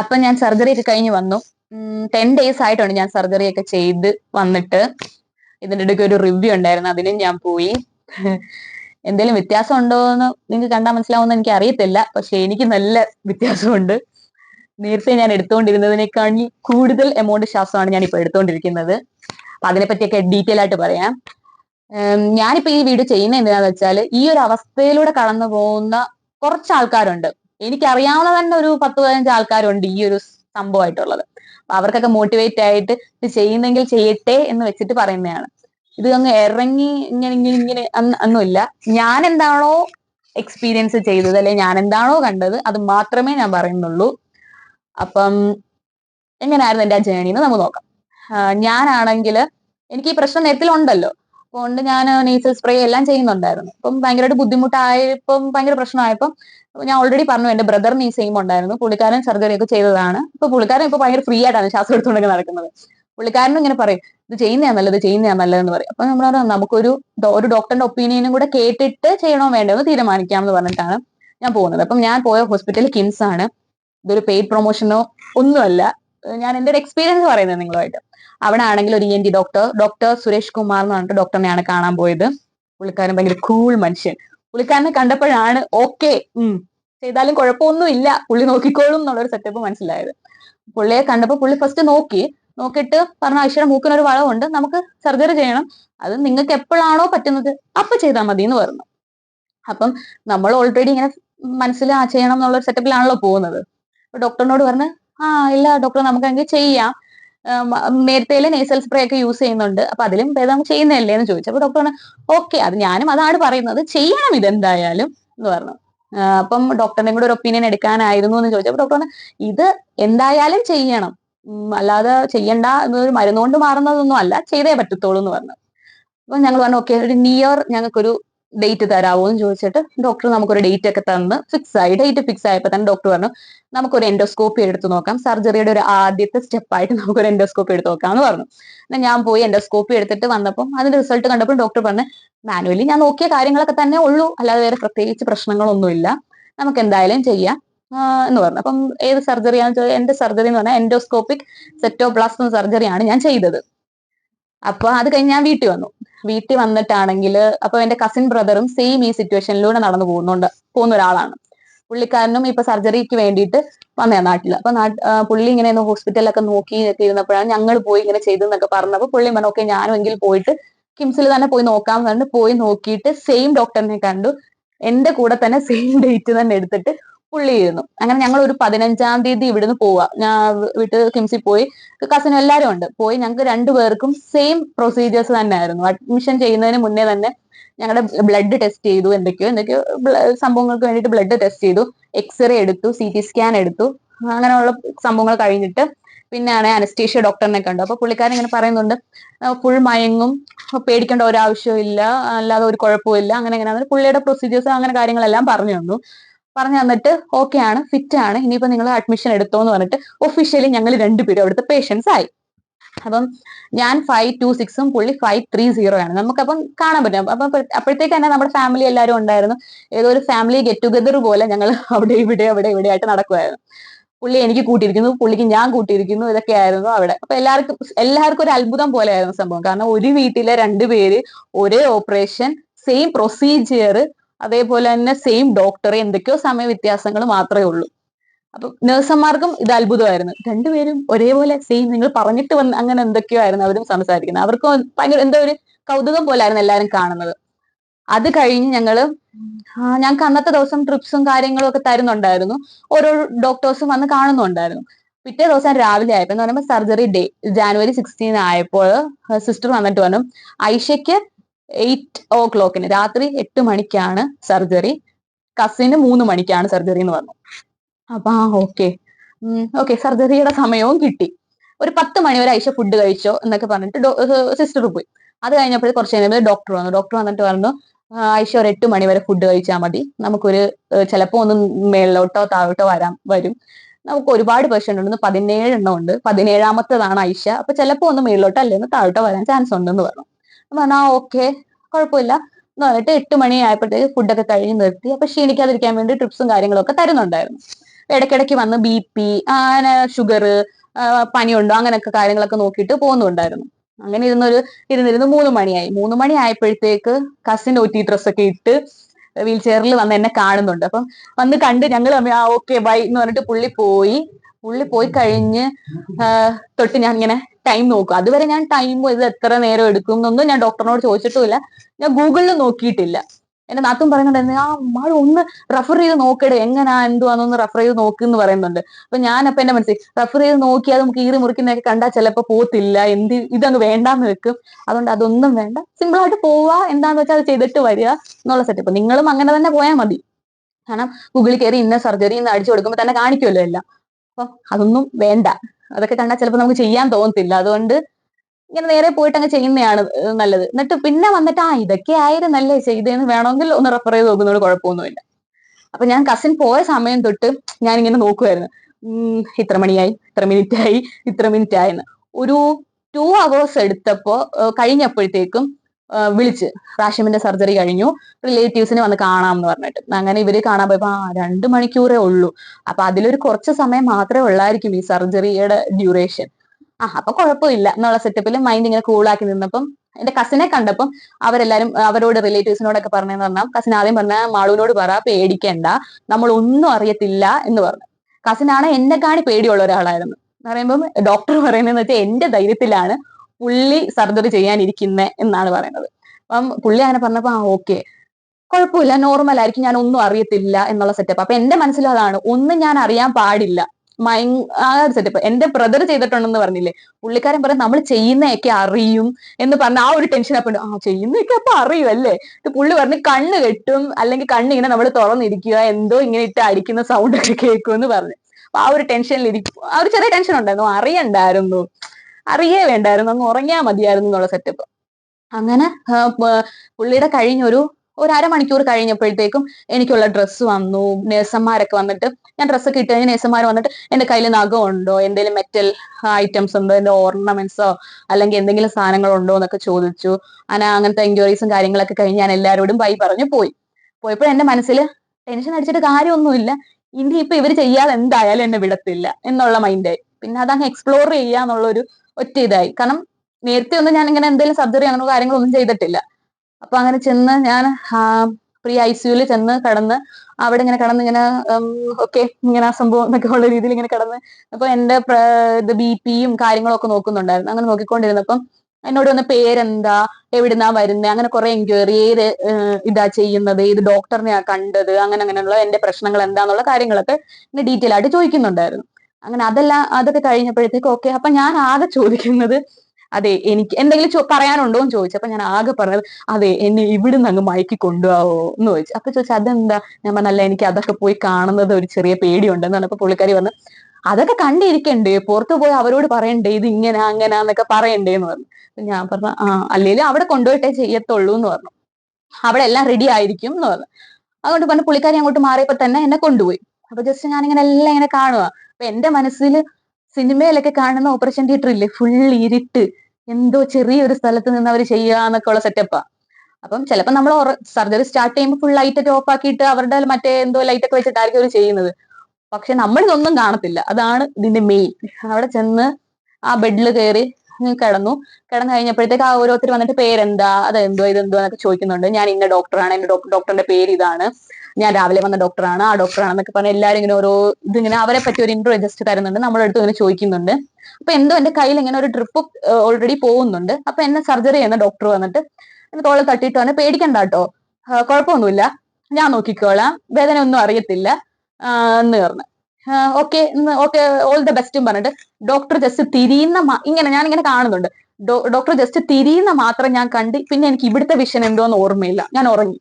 അപ്പൊ ഞാൻ സർജറി ഒക്കെ കഴിഞ്ഞ് വന്നു. ടെൻ ഡേയ്സ് ആയിട്ടുണ്ട് ഞാൻ സർജറി ഒക്കെ ചെയ്ത് വന്നിട്ട്. ഇതിന്റെ ഇടയ്ക്ക് ഒരു റിവ്യൂ ഉണ്ടായിരുന്നു. അതിനും ഞാൻ പോയി. എന്തെങ്കിലും വ്യത്യാസം ഉണ്ടോ എന്ന് നിങ്ങൾക്ക് കണ്ടാൽ മനസ്സിലാവുമെന്ന് എനിക്ക് അറിയത്തില്ല. പക്ഷെ എനിക്ക് നല്ല വ്യത്യാസമുണ്ട്. നേരത്തെ ഞാൻ എടുത്തുകൊണ്ടിരുന്നതിനേക്കാൾ കൂടുതൽ എമൗണ്ട് ശ്വാസമാണ് ഞാൻ ഇപ്പോൾ എടുത്തുകൊണ്ടിരിക്കുന്നത്. അപ്പൊ അതിനെപ്പറ്റിയൊക്കെ ഡീറ്റെയിൽ ആയിട്ട് പറയാം. ഞാനിപ്പോ ഈ വീഡിയോ ചെയ്യുന്ന എന്തിനാന്ന് വെച്ചാൽ ഈ ഒരു അവസ്ഥയിലൂടെ കടന്നു പോകുന്ന കുറച്ച് ആൾക്കാരുണ്ട്. എനിക്കറിയാവുന്ന തന്നെ ഒരു പത്ത് പതിനഞ്ച് ആൾക്കാരുണ്ട് ഈ ഒരു സംഭവമായിട്ടുള്ളത്. അവർക്കൊക്കെ മോട്ടിവേറ്റ് ആയിട്ട് ഇത് ചെയ്യുന്നെങ്കിൽ ചെയ്യട്ടെ എന്ന് വെച്ചിട്ട് പറയുന്നതാണ്. ഇത് അങ്ങ് ഇറങ്ങി ഇങ്ങനെ ഇങ്ങനെ ഇങ്ങനെ ഒന്നുമില്ല ഞാൻ എന്താണോ എക്സ്പീരിയൻസ് ചെയ്തത് അല്ലെ ഞാൻ എന്താണോ കണ്ടത് അത് മാത്രമേ ഞാൻ പറയുന്നുള്ളൂ. അപ്പം എങ്ങനെയായിരുന്നു എന്റെ ആ ജേണി എന്ന് നമുക്ക് നോക്കാം. ഞാനാണെങ്കിൽ എനിക്ക് ഈ പ്രശ്നം നേരത്തിലുണ്ടല്ലോ അതുകൊണ്ട് ഞാൻ നേസൽ സ്പ്രേ എല്ലാം ചെയ്യുന്നുണ്ടായിരുന്നു. അപ്പം ഭയങ്കരമായിട്ട് ബുദ്ധിമുട്ടായപ്പം ഭയങ്കര പ്രശ്നമായപ്പം ഞാൻ ഓൾറെഡി പറഞ്ഞു എന്റെ ബ്രദറിന് ഈ സെയിം ഉണ്ടായിരുന്നു. പുള്ളിക്കാരൻ സർജറി ഒക്കെ ചെയ്തതാണ്. ഇപ്പൊ പുള്ളിക്കാരൻ ഇപ്പൊ ഭയങ്കര ഫ്രീ ആയിട്ടാണ് ശ്വാസം എടുത്തുകൊണ്ടൊക്കെ നടക്കുന്നത്. പുള്ളിക്കാരനും ഇങ്ങനെ പറയും ഇത് ചെയ്യുന്നതാ നല്ലത് ചെയ്യുന്നതാ നല്ലതെന്ന് പറയും. അപ്പൊ നമ്മൾ നമുക്കൊരു ഒരു ഡോക്ടറിന്റെ ഒപ്പീനിയനും കൂടെ കേട്ടിട്ട് ചെയ്യണോ വേണ്ടതെന്ന് തീരുമാനിക്കാം എന്ന് പറഞ്ഞിട്ടാണ് ഞാൻ പോകുന്നത്. അപ്പം ഞാൻ പോയ ഹോസ്പിറ്റൽ കിംസ് ആണ്. ഇതൊരു പെയ്ഡ് പ്രൊമോഷനോ ഒന്നുമല്ല. ഞാൻ എന്റെ ഒരു എക്സ്പീരിയൻസ് പറയുന്നത് നിങ്ങളുമായിട്ട്. അവിടെ ആണെങ്കിൽ ഒരു E N D doctor doctor Suresh Kumar എന്ന് പറഞ്ഞിട്ട് ഡോക്ടറിനെയാണ് കാണാൻ പോയത്. പുള്ളിക്കാരൻ ഭയങ്കര കൂൾ മനുഷ്യൻ. പുള്ളിക്കാരനെ കണ്ടപ്പോഴാണ് ഓക്കെ ഉം ചെയ്താലും കുഴപ്പമൊന്നുമില്ല പുള്ളി നോക്കിക്കോളും എന്നുള്ള ഒരു സെറ്റപ്പ് മനസ്സിലായത്. പുള്ളിയെ കണ്ടപ്പോൾ പുള്ളി ഫസ്റ്റ് നോക്കി നോക്കിയിട്ട് പറഞ്ഞ ഐശ്വര്യ മൂക്കിനൊരു വളവുണ്ട് നമുക്ക് സർജറി ചെയ്യണം. അത് നിങ്ങൾക്ക് എപ്പോഴാണോ പറ്റുന്നത് അപ്പൊ ചെയ്താൽ മതി എന്ന് പറഞ്ഞു. അപ്പം നമ്മൾ ഓൾറെഡി ഇങ്ങനെ മനസ്സിൽ ആ ചെയ്യണം എന്നുള്ള സെറ്റപ്പിലാണല്ലോ പോകുന്നത്. ഡോക്ടറിനോട് പറഞ്ഞ് ആ ഇല്ല ഡോക്ടർ നമുക്കെങ്കിൽ ചെയ്യാം. നേരത്തെ നേസൽ സ്പ്രേ ഒക്കെ യൂസ് ചെയ്യുന്നുണ്ട്. അപ്പൊ അതിലും ഭേദം ചെയ്യുന്നതല്ലേ എന്ന് ചോദിച്ചു. അപ്പൊ ഡോക്ടർ പറഞ്ഞു ഓക്കെ അത് ഞാനും അതാണ് പറയുന്നത്. ചെയ്യണം ഇതെന്തായാലും എന്ന് പറഞ്ഞു. അപ്പം ഡോക്ടറിന്റെ കൂടെ ഒരു ഒപ്പീനിയൻ എടുക്കാനായിരുന്നു എന്ന് ചോദിച്ചു. അപ്പൊ ഡോക്ടർ പറഞ്ഞു ഇത് എന്തായാലും ചെയ്യണം. അല്ലാതെ ചെയ്യണ്ട എന്നൊരു മരുന്നുകൊണ്ട് മാറുന്നതൊന്നും അല്ല. ചെയ്തേ പറ്റത്തുള്ളൂ എന്ന് പറഞ്ഞു. അപ്പൊ ഞങ്ങൾ പറഞ്ഞു ഓക്കെ ഒരു നിയർ ഞങ്ങൾക്കൊരു ഡേറ്റ് തരാമോ എന്ന് ചോദിച്ചിട്ട് ഡോക്ടർ നമുക്കൊരു ഡേറ്റ് ഒക്കെ തന്ന് ഫിക്സ് ആയി. ഡേറ്റ് ഫിക്സ് ആയപ്പോൾ തന്നെ ഡോക്ടർ പറഞ്ഞു നമുക്കൊരു എൻഡോസ്കോപ്പി എടുത്ത് നോക്കാം. സർജറിയുടെ ഒരു ആദ്യത്തെ സ്റ്റെപ്പായിട്ട് നമുക്കൊരു എൻഡോസ്കോപ്പി എടുത്ത് നോക്കാം എന്ന് പറഞ്ഞു. എന്നാൽ ഞാൻ പോയി എൻഡോസ്കോപ്പി എടുത്തിട്ട് വന്നപ്പോൾ അതിന്റെ റിസൾട്ട് കണ്ടപ്പോൾ ഡോക്ടർ പറഞ്ഞു മാനുവലി ഞാൻ നോക്കിയ കാര്യങ്ങളൊക്കെ തന്നെ ഉള്ളൂ. അല്ലാതെ വേറെ പ്രത്യേകിച്ച് പ്രശ്നങ്ങളൊന്നുമില്ല. നമുക്ക് എന്തായാലും ചെയ്യാം. എന്ന് പറഞ്ഞു. അപ്പം ഏത് സർജറിയാണ് ചോദിച്ചാൽ എന്റെ സർജറി എന്ന് പറഞ്ഞാൽ എൻഡോസ്കോപ്പിക് സെറ്റോപ്ലാസ്മ സർജറിയാണ് ഞാൻ ചെയ്തത്. അപ്പൊ അത് കഴിഞ്ഞ് ഞാൻ വീട്ടിൽ വന്നു. വീട്ടിൽ വന്നിട്ടാണെങ്കിൽ അപ്പൊ എന്റെ കസിൻ ബ്രദറും സെയിം ഈ സിറ്റുവേഷനിലൂടെ നടന്നു പോകുന്നുണ്ട് പോകുന്ന ഒരാളാണ്. പുള്ളിക്കാരനും ഇപ്പൊ സർജറിക്ക് വേണ്ടിയിട്ട് വന്നേ നാട്ടിൽ അപ്പൊ പുള്ളി ഇങ്ങനെ ഹോസ്പിറ്റലൊക്കെ നോക്കി ഇരുന്നപ്പോഴാണ് ഞങ്ങൾ പോയി ഇങ്ങനെ ചെയ്തെന്നൊക്കെ പറഞ്ഞപ്പോൾ പുള്ളി പറഞ്ഞു ഓക്കെ ഞാനും എങ്കിൽ പോയിട്ട് കിംസിൽ തന്നെ പോയി നോക്കാം പറഞ്ഞിട്ട് പോയി നോക്കിയിട്ട് സെയിം ഡോക്ടറിനെ കണ്ടു. എന്റെ കൂടെ തന്നെ സെയിം ഡേറ്റ് തന്നെ എടുത്തിട്ട് പുള്ളി ഇരുന്നു അങ്ങനെ ഞങ്ങൾ ഒരു പതിനഞ്ചാം തീയതി ഇവിടുന്ന് പോവാ. ഞാൻ വീട്ട് കിംസിൽ പോയി. കസിൻ എല്ലാവരും ഉണ്ട്. പോയി ഞങ്ങൾക്ക് രണ്ടുപേർക്കും സെയിം പ്രൊസീജിയേഴ്സ് തന്നെയായിരുന്നു അഡ്മിഷൻ ചെയ്യുന്നതിന് മുന്നേ തന്നെ ഞങ്ങളുടെ ബ്ലഡ് ടെസ്റ്റ് ചെയ്തു. എന്തൊക്കെയോ എന്തൊക്കെയോ സംഭവങ്ങൾക്ക് വേണ്ടിയിട്ട് ബ്ലഡ് ടെസ്റ്റ് ചെയ്തു. എക്സ്റേ എടുത്തു സി ടി സ്കാൻ എടുത്തു. അങ്ങനെയുള്ള സംഭവങ്ങൾ കഴിഞ്ഞിട്ട് പിന്നെയാണ് അനസ്റ്റേഷ്യ ഡോക്ടറിനെ കണ്ടു. അപ്പൊ പുള്ളിക്കാരൻ ഇങ്ങനെ പറയുന്നുണ്ട് ഫുൾ മയങ്ങും പേടിക്കേണ്ട ഒരാവശ്യവും ഇല്ല അല്ലാതെ ഒരു കുഴപ്പമില്ല അങ്ങനെ അങ്ങനെ. പുള്ളിയുടെ പ്രൊസീജിയേഴ്സ് അങ്ങനെ കാര്യങ്ങളെല്ലാം പറഞ്ഞു തന്നു. പറഞ്ഞു തന്നിട്ട് ഓക്കെ ആണ് ഫിറ്റ് ആണ്. ഇനിയിപ്പോ നിങ്ങൾ അഡ്മിഷൻ എടുത്തോ എന്ന് പറഞ്ഞിട്ട് ഒഫീഷ്യലി ഞങ്ങൾ രണ്ടുപേരും അവിടുത്തെ പേഷ്യൻസ് ആയി. അപ്പം ഞാൻ ഫൈവ് ടു സിക്സും പുള്ളി ഫൈവ് ത്രീ സീറോ ആണ്. നമുക്കപ്പം കാണാൻ പറ്റും. അപ്പൊ അപ്പോഴത്തേക്ക് തന്നെ നമ്മുടെ ഫാമിലി എല്ലാവരും ഉണ്ടായിരുന്നു. ഏതോ ഒരു ഫാമിലി ഗെറ്റ് ടുഗദർ പോലെ ഞങ്ങൾ അവിടെ ഇവിടെ അവിടെ ഇവിടെ ആയിട്ട് നടക്കുമായിരുന്നു പുള്ളി എനിക്ക് കൂട്ടിയിരിക്കുന്നു പുള്ളിക്ക് ഞാൻ കൂട്ടിയിരിക്കുന്നു ഇതൊക്കെ ആയിരുന്നു അവിടെ. അപ്പൊ എല്ലാവർക്കും എല്ലാവർക്കും ഒരു അത്ഭുതം പോലെ ആയിരുന്നു സംഭവം. കാരണം ഒരു വീട്ടിലെ രണ്ടുപേര് ഒരേ ഓപ്പറേഷൻ സെയിം പ്രൊസീജിയർ അതേപോലെ തന്നെ സെയിം ഡോക്ടർ എന്തൊക്കെയോ സമയ വ്യത്യാസങ്ങൾ മാത്രമേ ഉള്ളൂ. അപ്പൊ നഴ്സന്മാർക്കും ഇത് അത്ഭുതമായിരുന്നു. രണ്ടുപേരും ഒരേപോലെ സെയിം നിങ്ങൾ പറഞ്ഞിട്ട് വന്ന് അങ്ങനെ എന്തൊക്കെയോ ആയിരുന്നു അവരും സംസാരിക്കുന്നത്. അവർക്കും ഭയങ്കര എന്തോ ഒരു കൗതുകം പോലായിരുന്നു എല്ലാവരും കാണുന്നത്. അത് കഴിഞ്ഞ് ഞങ്ങൾ ഞങ്ങൾക്ക് അന്നത്തെ ദിവസം ട്രിപ്സും കാര്യങ്ങളും ഒക്കെ തരുന്നുണ്ടായിരുന്നു. ഓരോ ഡോക്ടേഴ്സും വന്ന് കാണുന്നുണ്ടായിരുന്നു. പിറ്റേ ദിവസം രാവിലെ ആയപ്പോ എന്ന് പറയുമ്പോൾ സർജറി ഡേ ജാനുവരി സിക്സ്റ്റീൻ ആയപ്പോൾ സിസ്റ്റർ വന്നിട്ട് പറഞ്ഞു ഐഷയ്ക്ക് എയ്റ്റ് ഓ ക്ലോക്കിന് രാത്രി എട്ട് മണിക്കാണ് സർജറി. കസിന് മൂന്ന് മണിക്കാണ് സർജറി എന്ന് പറഞ്ഞു. അപ്പൊ ആ ഓക്കെ ഓക്കെ സർജറിയുടെ സമയവും കിട്ടി. ഒരു പത്ത് മണി വരെ ഐഷ ഫുഡ് കഴിച്ചോ എന്നൊക്കെ പറഞ്ഞിട്ട് സിസ്റ്റർ പോയി. അത് കഴിഞ്ഞപ്പോൾ കുറച്ച് കഴിഞ്ഞപ്പോൾ ഡോക്ടർ വന്നു. ഡോക്ടർ വന്നിട്ട് പറഞ്ഞു ആയിഷ ഒരു എട്ട് മണി വരെ ഫുഡ് കഴിച്ചാൽ മതി. നമുക്കൊരു ചിലപ്പോൾ ചിലപ്പോ ഒന്ന് മേളിലോട്ടോ താഴോട്ടോ വരാം വരും. നമുക്ക് ഒരുപാട് പേഷ്യന്റ് ഉണ്ട്. പതിനേഴ് എണ്ണം ഉണ്ട്. പതിനേഴാമത്തതാണ് ഐഷ. അപ്പൊ ചിലപ്പോ ഒന്ന് മേളിലോട്ടോ അല്ലെങ്കിൽ താഴോട്ടോ വരാൻ ചാൻസ് ഉണ്ടെന്ന് പറഞ്ഞു. അപ്പൊ ആ ഓക്കെ കുഴപ്പമില്ല. എന്ന് പറഞ്ഞിട്ട് എട്ട് മണി ആയപ്പോഴത്തേക്ക് ഫുഡൊക്കെ കഴിഞ്ഞ് നിർത്തി. അപ്പൊ ക്ഷീണിക്കാതിരിക്കാൻ വേണ്ടി ട്രിപ്സും കാര്യങ്ങളൊക്കെ തരുന്നുണ്ടായിരുന്നു. ഇടയ്ക്കിടയ്ക്ക് വന്ന് ബി പി ഷുഗർ ആ, പനിയുണ്ടോ അങ്ങനെയൊക്കെ കാര്യങ്ങളൊക്കെ നോക്കിയിട്ട് പോകുന്നുണ്ടായിരുന്നു. അങ്ങനെ ഇരുന്നൊരു ഇരുന്നിരുന്ന് മൂന്ന് മണിയായി. മൂന്ന് മണി ആയപ്പോഴത്തേക്ക് കസിൻ ഒറ്റി ഡ്രസ് ഒക്കെ ഇട്ട് വീൽ ചെയറിൽ വന്ന് എന്നെ കാണുന്നുണ്ട്. അപ്പം വന്ന് കണ്ട് ഞങ്ങൾ ആ ഓക്കെ ബൈ എന്ന് പറഞ്ഞിട്ട് പുള്ളി പോയി. പുള്ളി പോയി കഴിഞ്ഞ് തൊട്ട് ഞാൻ ഇങ്ങനെ ടൈം നോക്കും. അതുവരെ ഞാൻ ടൈം ഇത് എത്ര നേരം എടുക്കും എന്നൊന്നും ഞാൻ ഡോക്ടറിനോട് ചോദിച്ചിട്ടുമില്ല. ഞാൻ ഗൂഗിളിൽ നോക്കിയിട്ടില്ല. എന്റെ നാത്തും പറയുന്നുണ്ടായിരുന്നു ആ മഴ ഒന്ന് റെഫർ ചെയ്ത് നോക്കട്ടെ എങ്ങനാ എന്തുവാന്നൊന്ന് റെഫർ ചെയ്ത് നോക്ക് എന്ന് പറയുന്നുണ്ട്. അപ്പൊ ഞാൻ അപ്പൊ എന്റെ മനസ്സിൽ റെഫർ ചെയ്ത് നോക്കി അത് നമുക്ക് ഈറി മുറിക്കുന്നൊക്കെ കണ്ടാൽ ചിലപ്പോ പോത്തില്ല എന്ത് ഇതങ്ങ് വേണ്ടാന്ന് വെക്കും. അതുകൊണ്ട് അതൊന്നും വേണ്ട. സിമ്പിൾ ആയിട്ട് പോവാ എന്താന്ന് വെച്ചാൽ അത് ചെയ്തിട്ട് വരിക എന്നുള്ള സെറ്റപ്പ് നിങ്ങളും അങ്ങനെ തന്നെ പോയാൽ മതി. കാരണം ഗൂഗിളിൽ കയറി ഇന്ന സർജറി ഇന്ന് അടിച്ചു കൊടുക്കുമ്പോൾ തന്നെ കാണിക്കുമല്ലോ എല്ലാം. അപ്പൊ അതൊന്നും വേണ്ട. അതൊക്കെ കണ്ടാൽ ചിലപ്പോൾ നമുക്ക് ചെയ്യാൻ തോന്നത്തില്ല. അതുകൊണ്ട് ഇങ്ങനെ നേരെ പോയിട്ട് അങ്ങ് ചെയ്യുന്നതാണ് നല്ലത്. എന്നിട്ട് പിന്നെ വന്നിട്ട് ആ ഇതൊക്കെ ആയിരുന്നല്ലേ ചെയ്തതെന്ന് വേണമെങ്കിൽ ഒന്ന് റെഫർ ചെയ്ത് നോക്കുന്നതോട് കുഴപ്പമൊന്നുമില്ല. അപ്പൊ ഞാൻ കസിൻ പോയ സമയം തൊട്ട് ഞാൻ ഇങ്ങനെ നോക്കുമായിരുന്നു ഇത്ര മണിയായി. ഇത്ര മിനിറ്റ് ആയി ഇത്ര മിനിറ്റ് ആയെന്ന് ഒരു ടു അവേഴ്സ് എടുത്തപ്പോ കഴിഞ്ഞപ്പോഴത്തേക്കും വിളിച്ച്. റാഷിമിന്റെ സർജറി കഴിഞ്ഞു. റിലേറ്റീവ്സിനെ വന്ന് കാണാം എന്ന് പറഞ്ഞിട്ട്. അങ്ങനെ ഇവർ കാണാൻ പോയപ്പോ ആ രണ്ട് മണിക്കൂറേ ഉള്ളൂ. അപ്പൊ അതിലൊരു കുറച്ച് സമയം മാത്രമേ ഉള്ളായിരിക്കും ഈ സർജറിയുടെ ഡ്യൂറേഷൻ. ആ അപ്പൊ കുഴപ്പമില്ല. എന്നുള്ള സെറ്റപ്പിൽ മൈൻഡ് ഇങ്ങനെ കൂളാക്കി നിന്നപ്പം എന്റെ കസിനെ കണ്ടപ്പം അവരെല്ലാരും അവരോട് റിലേറ്റീവ്സിനോടൊക്കെ പറഞ്ഞെന്ന് പറഞ്ഞാൽ കസിൻ ആദ്യം പറഞ്ഞ മാളുവിനോട് പറ പേടിക്കണ്ട. നമ്മൾ ഒന്നും അറിയത്തില്ല എന്ന് പറഞ്ഞു. കസിനാണ് കാണി പേടിയുള്ള ഒരാളായിരുന്നു. എന്ന് പറയുമ്പം ഡോക്ടർ പറയുന്നതെന്ന് വെച്ചാൽ എന്റെ ധൈര്യത്തിലാണ് പുള്ളി സർജറി ചെയ്യാനിരിക്കുന്നത് എന്നാണ് പറയുന്നത്. അപ്പം പുള്ളി അങ്ങനെ പറഞ്ഞപ്പോ ആ ഓക്കെ. കുഴപ്പമില്ല നോർമൽ ആയിരിക്കും. ഞാൻ ഒന്നും അറിയത്തില്ല എന്നുള്ള സെറ്റപ്പ് അപ്പൊ എന്റെ മനസ്സിൽ അതാണ് ഒന്നും ഞാൻ അറിയാൻ പാടില്ല. മൈ ആ ഒരു സെറ്റപ്പ് എന്റെ ബ്രദർ ചെയ്തിട്ടുണ്ടെന്ന് പറഞ്ഞില്ലേ? പുള്ളിക്കാരൻ പറയും നമ്മൾ ചെയ്യുന്നതൊക്കെ അറിയും എന്ന് പറഞ്ഞ ആ ഒരു ടെൻഷൻ അപ്പൊ ആ ചെയ്യുന്നതൊക്കെ അപ്പൊ അറിയും അല്ലേ? പുള്ളി പറഞ്ഞ് കണ്ണ് കെട്ടും അല്ലെങ്കിൽ കണ്ണ് ഇങ്ങനെ നമ്മൾ തുറന്നിരിക്കുക എന്തോ ഇങ്ങനെ ഇട്ട് അടിക്കുന്ന സൗണ്ട് ഒക്കെ കേൾക്കും എന്ന് പറഞ്ഞു. ആ ഒരു ടെൻഷനിൽ ഇരിക്കും ആ ഒരു ചെറിയ ടെൻഷൻ ഉണ്ടായിരുന്നു. അറിയണ്ടായിരുന്നു. അറിയേ വേണ്ടായിരുന്നു. അങ്ങ് ഉറങ്ങിയാ മതിയായിരുന്നു എന്നുള്ള സെറ്റപ്പ് അങ്ങനെ പുള്ളിയുടെ കഴിഞ്ഞൊരു ഒരു അരമണിക്കൂർ കഴിഞ്ഞപ്പോഴത്തേക്കും എനിക്കുള്ള ഡ്രസ്സ് വന്നു. നേഴ്സന്മാരൊക്കെ വന്നിട്ട് ഞാൻ ഡ്രസ്സ് കഴിഞ്ഞ് നേഴ്സന്മാർ വന്നിട്ട് എന്റെ കയ്യിൽ നഖം ഉണ്ടോ എന്തെങ്കിലും മെറ്റൽ ഐറ്റംസ് ഉണ്ടോ? എന്റെ ഓർണമെന്റ്സോ അല്ലെങ്കിൽ എന്തെങ്കിലും സാധനങ്ങൾ ഉണ്ടോ എന്നൊക്കെ ചോദിച്ചു. അങ്ങനെ അങ്ങനത്തെ എൻക്വയറീസും കാര്യങ്ങളൊക്കെ കഴിഞ്ഞ് ഞാൻ എല്ലാവരോടും ബൈ പറഞ്ഞു പോയി. പോയപ്പോൾ എന്റെ മനസ്സിൽ ടെൻഷൻ അടിച്ചിട്ട് കാര്യമൊന്നുമില്ല. ഇനി ഇപ്പൊ ഇവർ ചെയ്യാതെ എന്തായാലും എന്നെ വിടത്തില്ല എന്നുള്ള മൈൻഡായി പിന്നെ അതങ്ങ് എക്സ്പ്ലോർ ചെയ്യാന്നുള്ള ഒരു ഒറ്റ ഇതായി കാരണം നേരത്തെ ഒന്നും ഞാൻ ഇങ്ങനെ എന്തെങ്കിലും സർജറി അങ്ങനെ കാര്യങ്ങളൊന്നും ചെയ്തിട്ടില്ല. അപ്പൊ അങ്ങനെ ചെന്ന് ഞാൻ പ്രീ ഐ സിയുയിൽ ചെന്ന് കടന്ന് അവിടെ ഇങ്ങനെ കടന്ന് ഇങ്ങനെ ഓക്കെ ഇങ്ങനെ ആ സംഭവം എന്നൊക്കെ ഉള്ള രീതിയിൽ ഇങ്ങനെ കടന്ന് അപ്പൊ എന്റെ ഇത് ബി പിയും കാര്യങ്ങളും ഒക്കെ നോക്കുന്നുണ്ടായിരുന്നു. അങ്ങനെ നോക്കിക്കൊണ്ടിരുന്നപ്പം എന്നോട് വന്ന പേരെന്താ? എവിടുന്നാ വരുന്നത് അങ്ങനെ കുറെ എൻക്വയറി ഏത് ഇതാ ചെയ്യുന്നത്? ഏത് ഡോക്ടറിനെയാ കണ്ടത്? അങ്ങനെ അങ്ങനെയുള്ള എന്റെ പ്രശ്നങ്ങൾ എന്താന്നുള്ള കാര്യങ്ങളൊക്കെ ഡീറ്റെയിൽ ആയിട്ട് ചോദിക്കുന്നുണ്ടായിരുന്നു. അങ്ങനെ അതെല്ലാം അതൊക്കെ കഴിഞ്ഞപ്പോഴത്തേക്ക് ഓക്കെ അപ്പൊ ഞാൻ ആകെ ചോദിക്കുന്നത് അതെ എനിക്ക് എന്തെങ്കിലും പറയാനുണ്ടോ എന്ന് ചോദിച്ചു. അപ്പൊ ഞാൻ ആകെ പറഞ്ഞത് അതെ എന്നെ ഇവിടുന്ന് അങ്ങ് മയക്കി കൊണ്ടുപോവോ എന്ന് ചോദിച്ചു. അപ്പൊ ചോദിച്ചു അതെന്താ? ഞാൻ പറഞ്ഞല്ല എനിക്ക് അതൊക്കെ പോയി കാണുന്നത് ഒരു ചെറിയ പേടിയുണ്ടെന്ന് പറഞ്ഞപ്പോ പുള്ളിക്കാരി പറഞ്ഞു അതൊക്കെ കണ്ടിരിക്കണ്ടേ പുറത്തു പോയി അവരോട് പറയണ്ടേ ഇത് ഇങ്ങനെ അങ്ങനെ എന്നൊക്കെ പറയണ്ടേ എന്ന് പറഞ്ഞു. ഞാൻ പറഞ്ഞു ആ അല്ലേലും അവിടെ കൊണ്ടുപോയിട്ടേ ചെയ്യത്തുള്ളൂ എന്ന് പറഞ്ഞു. അവിടെ എല്ലാം റെഡി ആയിരിക്കും എന്ന് പറഞ്ഞു. അതുകൊണ്ട് പറഞ്ഞു പുള്ളിക്കാരി അങ്ങോട്ട് മാറിയപ്പോ തന്നെ എന്നെ കൊണ്ടുപോയി. അപ്പൊ ജസ്റ്റ് ഞാൻ ഇങ്ങനെ എല്ലാം ഇങ്ങനെ കാണുക അപ്പൊ എന്റെ മനസ്സിൽ സിനിമയിലൊക്കെ കാണുന്ന ഓപ്പറേഷൻ തിയേറ്റർ ഇല്ലേ? ഫുൾ ഇരുട്ട്. എന്തോ ചെറിയൊരു സ്ഥലത്ത് നിന്ന് അവർ ചെയ്യുക എന്നൊക്കെ ഉള്ള സെറ്റപ്പാ അപ്പം ചിലപ്പോൾ നമ്മൾ സർജറി സ്റ്റാർട്ട് ചെയ്യുമ്പോൾ ഫുൾ ലൈറ്റ് ഒക്കെ ഓഫ് ആക്കിയിട്ട് അവരുടെ മറ്റേ എന്തോ ലൈറ്റ് ഒക്കെ വെച്ചിട്ടായിരിക്കും അവർ ചെയ്യുന്നത്. പക്ഷെ നമ്മൾ ഇതൊന്നും കാണത്തില്ല. അതാണ് ഇതിന്റെ മെയിൻ അവിടെ ചെന്ന് ആ ബെഡിൽ കയറി കിടന്നു. കിടന്നു കഴിഞ്ഞപ്പോഴത്തേക്ക് ആ ഓരോരുത്തർ വന്നിട്ട് പേരെന്താ? അതെന്തോ ഇതെന്തോ എന്നൊക്കെ ചോദിക്കുന്നുണ്ട്. ഞാൻ ഇന്ന ഡോക്ടറാണ് എന്റെ ഡോക്ടറിന്റെ പേര് ഇതാണ്. ഞാൻ രാവിലെ വന്ന ഡോക്ടറാണ്. ആ ഡോക്ടറാണെന്നൊക്കെ പറഞ്ഞ് എല്ലാവരും ഇങ്ങനെ ഓരോ ഇതിങ്ങനെ അവരെ പറ്റി ഒരു ഇന്റർവ്യൂ ജസ്റ്റ് തരുന്നുണ്ട്. നമ്മുടെ അടുത്ത് ഇങ്ങനെ ചോദിക്കുന്നുണ്ട്. അപ്പൊ എന്തോ എന്റെ കയ്യിൽ ഇങ്ങനെ ഒരു ട്രിപ്പ് ഓൾറെഡി പോകുന്നുണ്ട്. അപ്പൊ എന്നെ സർജറി ചെയ്യുന്ന ഡോക്ടർ വന്നിട്ട് എന്നെ തോളെ തട്ടിയിട്ട് വന്നെ പേടിക്കണ്ട കേട്ടോ കുഴപ്പമൊന്നുമില്ല. ഞാൻ നോക്കിക്കോളാം. വേദന ഒന്നും അറിയത്തില്ല. എന്ന് പറഞ്ഞു. ഓക്കെ ഓക്കെ ഓൾ ദ ബെസ്റ്റും പറഞ്ഞിട്ട് ഡോക്ടർ ജസ്റ്റ് തിരിയുന്ന ഇങ്ങനെ ഞാൻ ഇങ്ങനെ കാണുന്നുണ്ട് ഡോക്ടർ ജസ്റ്റ് തിരിയുന്ന മാത്രം ഞാൻ കണ്ട് പിന്നെ എനിക്ക് ഇവിടുത്തെ വിഷൻ എന്തോന്ന് ഓർമ്മയില്ല. ഞാൻ ഉറങ്ങി.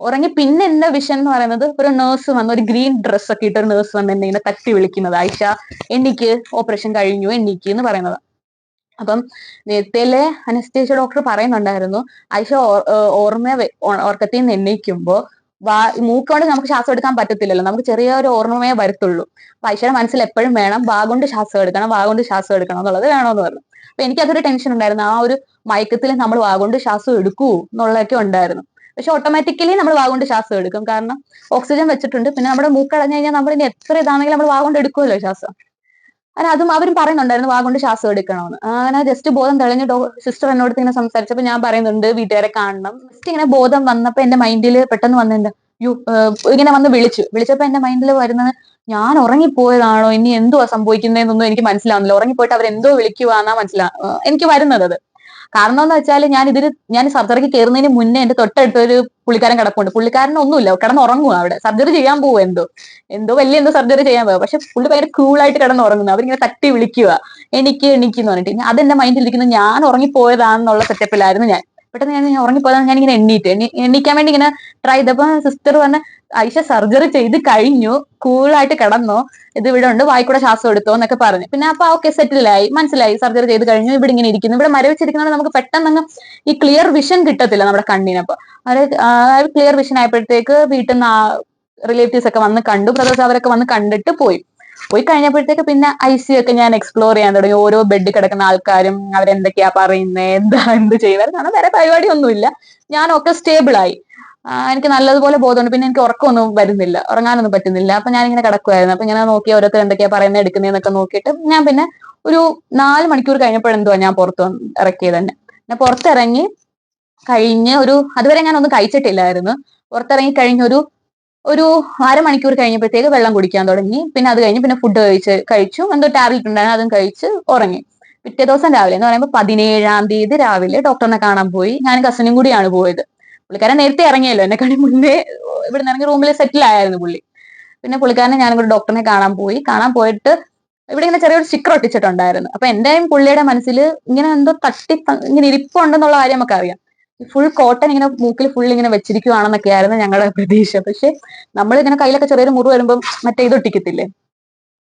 ഉറങ്ങി പിന്നെ എന്റെ വിഷൻ എന്ന് പറയുന്നത് ഒരു നേഴ്സ് വന്ന് ഒരു ഗ്രീൻ ഡ്രസ് ഒക്കെ ഇട്ട് ഒരു നേഴ്സ് വന്ന് എന്നെ ഇങ്ങനെ തട്ടി വിളിക്കുന്നത്. ആയിഷ എണ്ണിക്ക്. ഓപ്പറേഷൻ കഴിഞ്ഞു എണ്ണിക്ക് എന്ന് പറയുന്നത്. അപ്പം നേരത്തേലെ അനസ്തേഷ്യ ഡോക്ടർ പറയുന്നുണ്ടായിരുന്നു. ആയിഷ ഓർമ്മ ഓർക്കത്തിൽ നിന്ന് എണ്ണീക്കുമ്പോ വാ മൂക്കൊണ്ട് നമുക്ക് ശ്വാസം എടുക്കാൻ പറ്റത്തില്ലല്ലോ. നമുക്ക് ചെറിയ ഒരു ഓർമ്മമേ വരത്തുള്ളൂ. അപ്പൊ ഐഷയുടെ മനസ്സിൽ എപ്പോഴും വേണം വാ കൊണ്ട് ശ്വാസം എടുക്കണം വാ കൊണ്ട് ശ്വാസം എടുക്കണം എന്നുള്ളത് വേണമെന്ന് പറഞ്ഞു. അപ്പൊ എനിക്കതൊരു ടെൻഷൻ ഉണ്ടായിരുന്നു. ആ ഒരു മയക്കത്തിൽ നമ്മൾ വാ കൊണ്ട് ശ്വാസം എടുക്കൂ എന്നുള്ളതൊക്കെ ഉണ്ടായിരുന്നു. പക്ഷെ ഓട്ടോമാറ്റിക്കലി നമ്മൾ വാഗോണ്ട് ശ്വാസം എടുക്കും. കാരണം ഓക്സിജൻ വെച്ചിട്ടുണ്ട്. പിന്നെ നമ്മുടെ മൂക്കടഞ്ഞു കഴിഞ്ഞാൽ നമ്മൾ ഇനി എത്ര ഇതാണെങ്കിലും നമ്മൾ വാഗോണ്ട് കൊണ്ട് എടുക്കുമല്ലോ ശ്വാസം. അങ്ങനെ അതും അവരും പറയുന്നുണ്ടായിരുന്നു വാഗോണ്ട് കൊണ്ട് ശ്വാസം എടുക്കണമെന്ന്. അങ്ങനെ ജസ്റ്റ് ബോധം തെളിഞ്ഞ് സിസ്റ്റർ എന്നോട് ഇങ്ങനെ സംസാരിച്ചപ്പോൾ ഞാൻ പറയുന്നുണ്ട് വീട്ടുകാരെ കാണണം. ജസ്റ്റ് ഇങ്ങനെ ബോധം വന്നപ്പോൾ എന്റെ മൈൻഡിൽ പെട്ടെന്ന് വന്നിട്ടുണ്ട് യു ഇങ്ങനെ വന്ന് വിളിച്ചു. വിളിച്ചപ്പോൾ എന്റെ മൈൻഡിൽ വരുന്നത് ഞാൻ ഉറങ്ങിപ്പോയതാണോ? ഇനി എന്തുവാ സംഭവിക്കുന്നതെന്നൊന്നും എനിക്ക് മനസ്സിലാവുന്നില്ല. ഉറങ്ങിപ്പോയിട്ട് എന്തോ വിളിക്കുവാന്നാ മനസ്സിലാ എനിക്ക് വരുന്നത് അത്. കാരണം എന്ന് വെച്ചാൽ ഞാൻ ഇതിന് ഞാൻ സർജറിക്ക് കയറുന്നതിന് മുന്നേ എന്റെ തൊട്ടടുത്ത് ഒരു പുള്ളിക്കാരൻ കിടപ്പുണ്ട്. പുള്ളിക്കാരൻ ഒന്നുമില്ല. കിടന്ന് ഉറങ്ങുക അവിടെ. സർജറി ചെയ്യാൻ പോകും എന്തോ. എന്തോ വലിയ എന്തോ സർജറി ചെയ്യാൻ പോകും പക്ഷെ പുള്ളി ഭയങ്കര കൂളായിട്ട് കിടന്ന് ഉറങ്ങുന്നു. അവരിങ്ങനെ തട്ടി വിളിക്കുക എനിക്ക് എനിക്ക് എന്ന് പറഞ്ഞിട്ട് അതെന്റെ മൈൻഡിൽ ഇരിക്കുന്നത് ഞാൻ ഉറങ്ങിപ്പോയതാണെന്നുള്ള സെറ്റപ്പിലായിരുന്നു ഞാൻ. പെട്ടെന്ന് ഞാൻ ഉറങ്ങിപ്പോയതാണ് ഞാൻ ഇങ്ങനെ എണ്ണീറ്റ്. എണ്ണി എണ്ണിക്കാൻ വേണ്ടി ഇങ്ങനെ ട്രൈ ചെയ്തപ്പോ സിസ്റ്റർ പറഞ്ഞ ഐഷ സർജറി ചെയ്ത് കഴിഞ്ഞു. കൂളായിട്ട് കിടന്നോ. ഇത് ഇവിടെ ഉണ്ട്. വായിക്കൂടെ ശ്വാസം എടുത്തോ എന്നൊക്കെ പറഞ്ഞു. പിന്നെ അപ്പൊ ഓക്കെ സെറ്റിലായി മനസ്സിലായി. സർജറി ചെയ്ത് കഴിഞ്ഞു. ഇവിടെ ഇങ്ങനെ ഇരിക്കുന്നു. ഇവിടെ മരവിച്ചിരിക്കുന്നത് നമുക്ക് പെട്ടെന്ന് അങ്ങ് ഈ ക്ലിയർ വിഷൻ കിട്ടത്തില്ല നമ്മുടെ കണ്ണിനപ്പൊ അതായത് ക്ലിയർ വിഷൻ ആയപ്പോഴത്തേക്ക് വീട്ടിൽ നിന്ന് റിലേറ്റീവ്സ് ഒക്കെ വന്ന് കണ്ടു. ബ്രദേഴ്സ് അവരൊക്കെ വന്ന് കണ്ടിട്ട് പോയി. പോയി കഴിഞ്ഞപ്പോഴത്തേക്ക് പിന്നെ ഐ സി ഒക്കെ ഞാൻ എക്സ്പ്ലോർ ചെയ്യാൻ തുടങ്ങി. ഓരോ ബെഡിൽ കിടക്കുന്ന ആൾക്കാരും അവരെന്തൊക്കെയാ പറയുന്നത് എന്താ എന്ത് ചെയ്യുന്നത് കാരണം വേറെ പരിപാടി ഒന്നുമില്ല ഞാനൊക്കെ ആ, എനിക്ക് നല്ലതുപോലെ ബോധമുണ്ട്. പിന്നെ എനിക്ക് ഉറക്കമൊന്നും വരുന്നില്ല. ഉറങ്ങാനൊന്നും പറ്റുന്നില്ല. അപ്പൊ ഞാൻ ഇങ്ങനെ കിടക്കുമായിരുന്നു അപ്പൊ ഞാൻ നോക്കി ഓരോരുത്തർ എന്തൊക്കെയാ പറയുന്നത് എടുക്കുന്നതെന്നൊക്കെ നോക്കിയിട്ട് ഞാൻ പിന്നെ ഒരു നാല് മണിക്കൂർ കഴിഞ്ഞപ്പോഴെന്തോ ഞാൻ പുറത്ത് ഇറക്കിയത് തന്നെ. ഞാൻ പുറത്തിറങ്ങി കഴിഞ്ഞ് ഒരു അതുവരെ ഞാൻ ഒന്നും കഴിച്ചിട്ടില്ലായിരുന്നു. പുറത്തിറങ്ങി കഴിഞ്ഞ ഒരു അരമണിക്കൂർ കഴിഞ്ഞപ്പോഴത്തേക്ക് വെള്ളം കുടിക്കാൻ തുടങ്ങി. പിന്നെ അത് കഴിഞ്ഞ് പിന്നെ ഫുഡ് കഴിച്ച് കഴിച്ചു. എന്തോ ടാബ്ലറ്റ് ഉണ്ടായിരുന്നു അതും കഴിച്ച് ഉറങ്ങി. പിറ്റേ ദിവസം രാവിലെ എന്ന് പറയുമ്പോൾ പതിനേഴാം തീയതി രാവിലെ ഡോക്ടറിനെ കാണാൻ പോയി. ഞാൻ കസിനും കൂടിയാണ് പോയത്. പുള്ളിക്കാരൻ നേരത്തെ ഇറങ്ങിയല്ലോ എന്നെക്കാളും മുന്നേ ഇവിടെ നിന്ന് ഇറങ്ങി റൂമിൽ സെറ്റിൽ ആയിരുന്നു പുള്ളി. പിന്നെ പുള്ളിക്കാരനെ ഞാനും കൂടി ഡോക്ടറിനെ കാണാൻ പോയി. കാണാൻ പോയിട്ട് ഇവിടെ ഇങ്ങനെ ചെറിയൊരു സ്റ്റിക്കർ ഒട്ടിച്ചിട്ടുണ്ടായിരുന്നു. അപ്പൊ എന്റെയും പുള്ളിയുടെ മനസ്സിൽ ഇങ്ങനെ എന്തോ തട്ടി ഇങ്ങനെ ഇരിപ്പുണ്ടെന്നുള്ള കാര്യം നമുക്ക് അറിയാം ഫുൾ കോട്ടൺ ഇങ്ങനെ മൂക്കിൽ ഫുൾ ഇങ്ങനെ വെച്ചിരിക്കുവാണെന്നൊക്കെ ആയിരുന്നു ഞങ്ങളുടെ പ്രതീക്ഷ. പക്ഷെ നമ്മൾ ഇങ്ങനെ കയ്യിലൊക്കെ ചെറിയൊരു മുറിവ് വരുമ്പോൾ മറ്റേ ഇത് ഒട്ടിക്കത്തില്ലേ?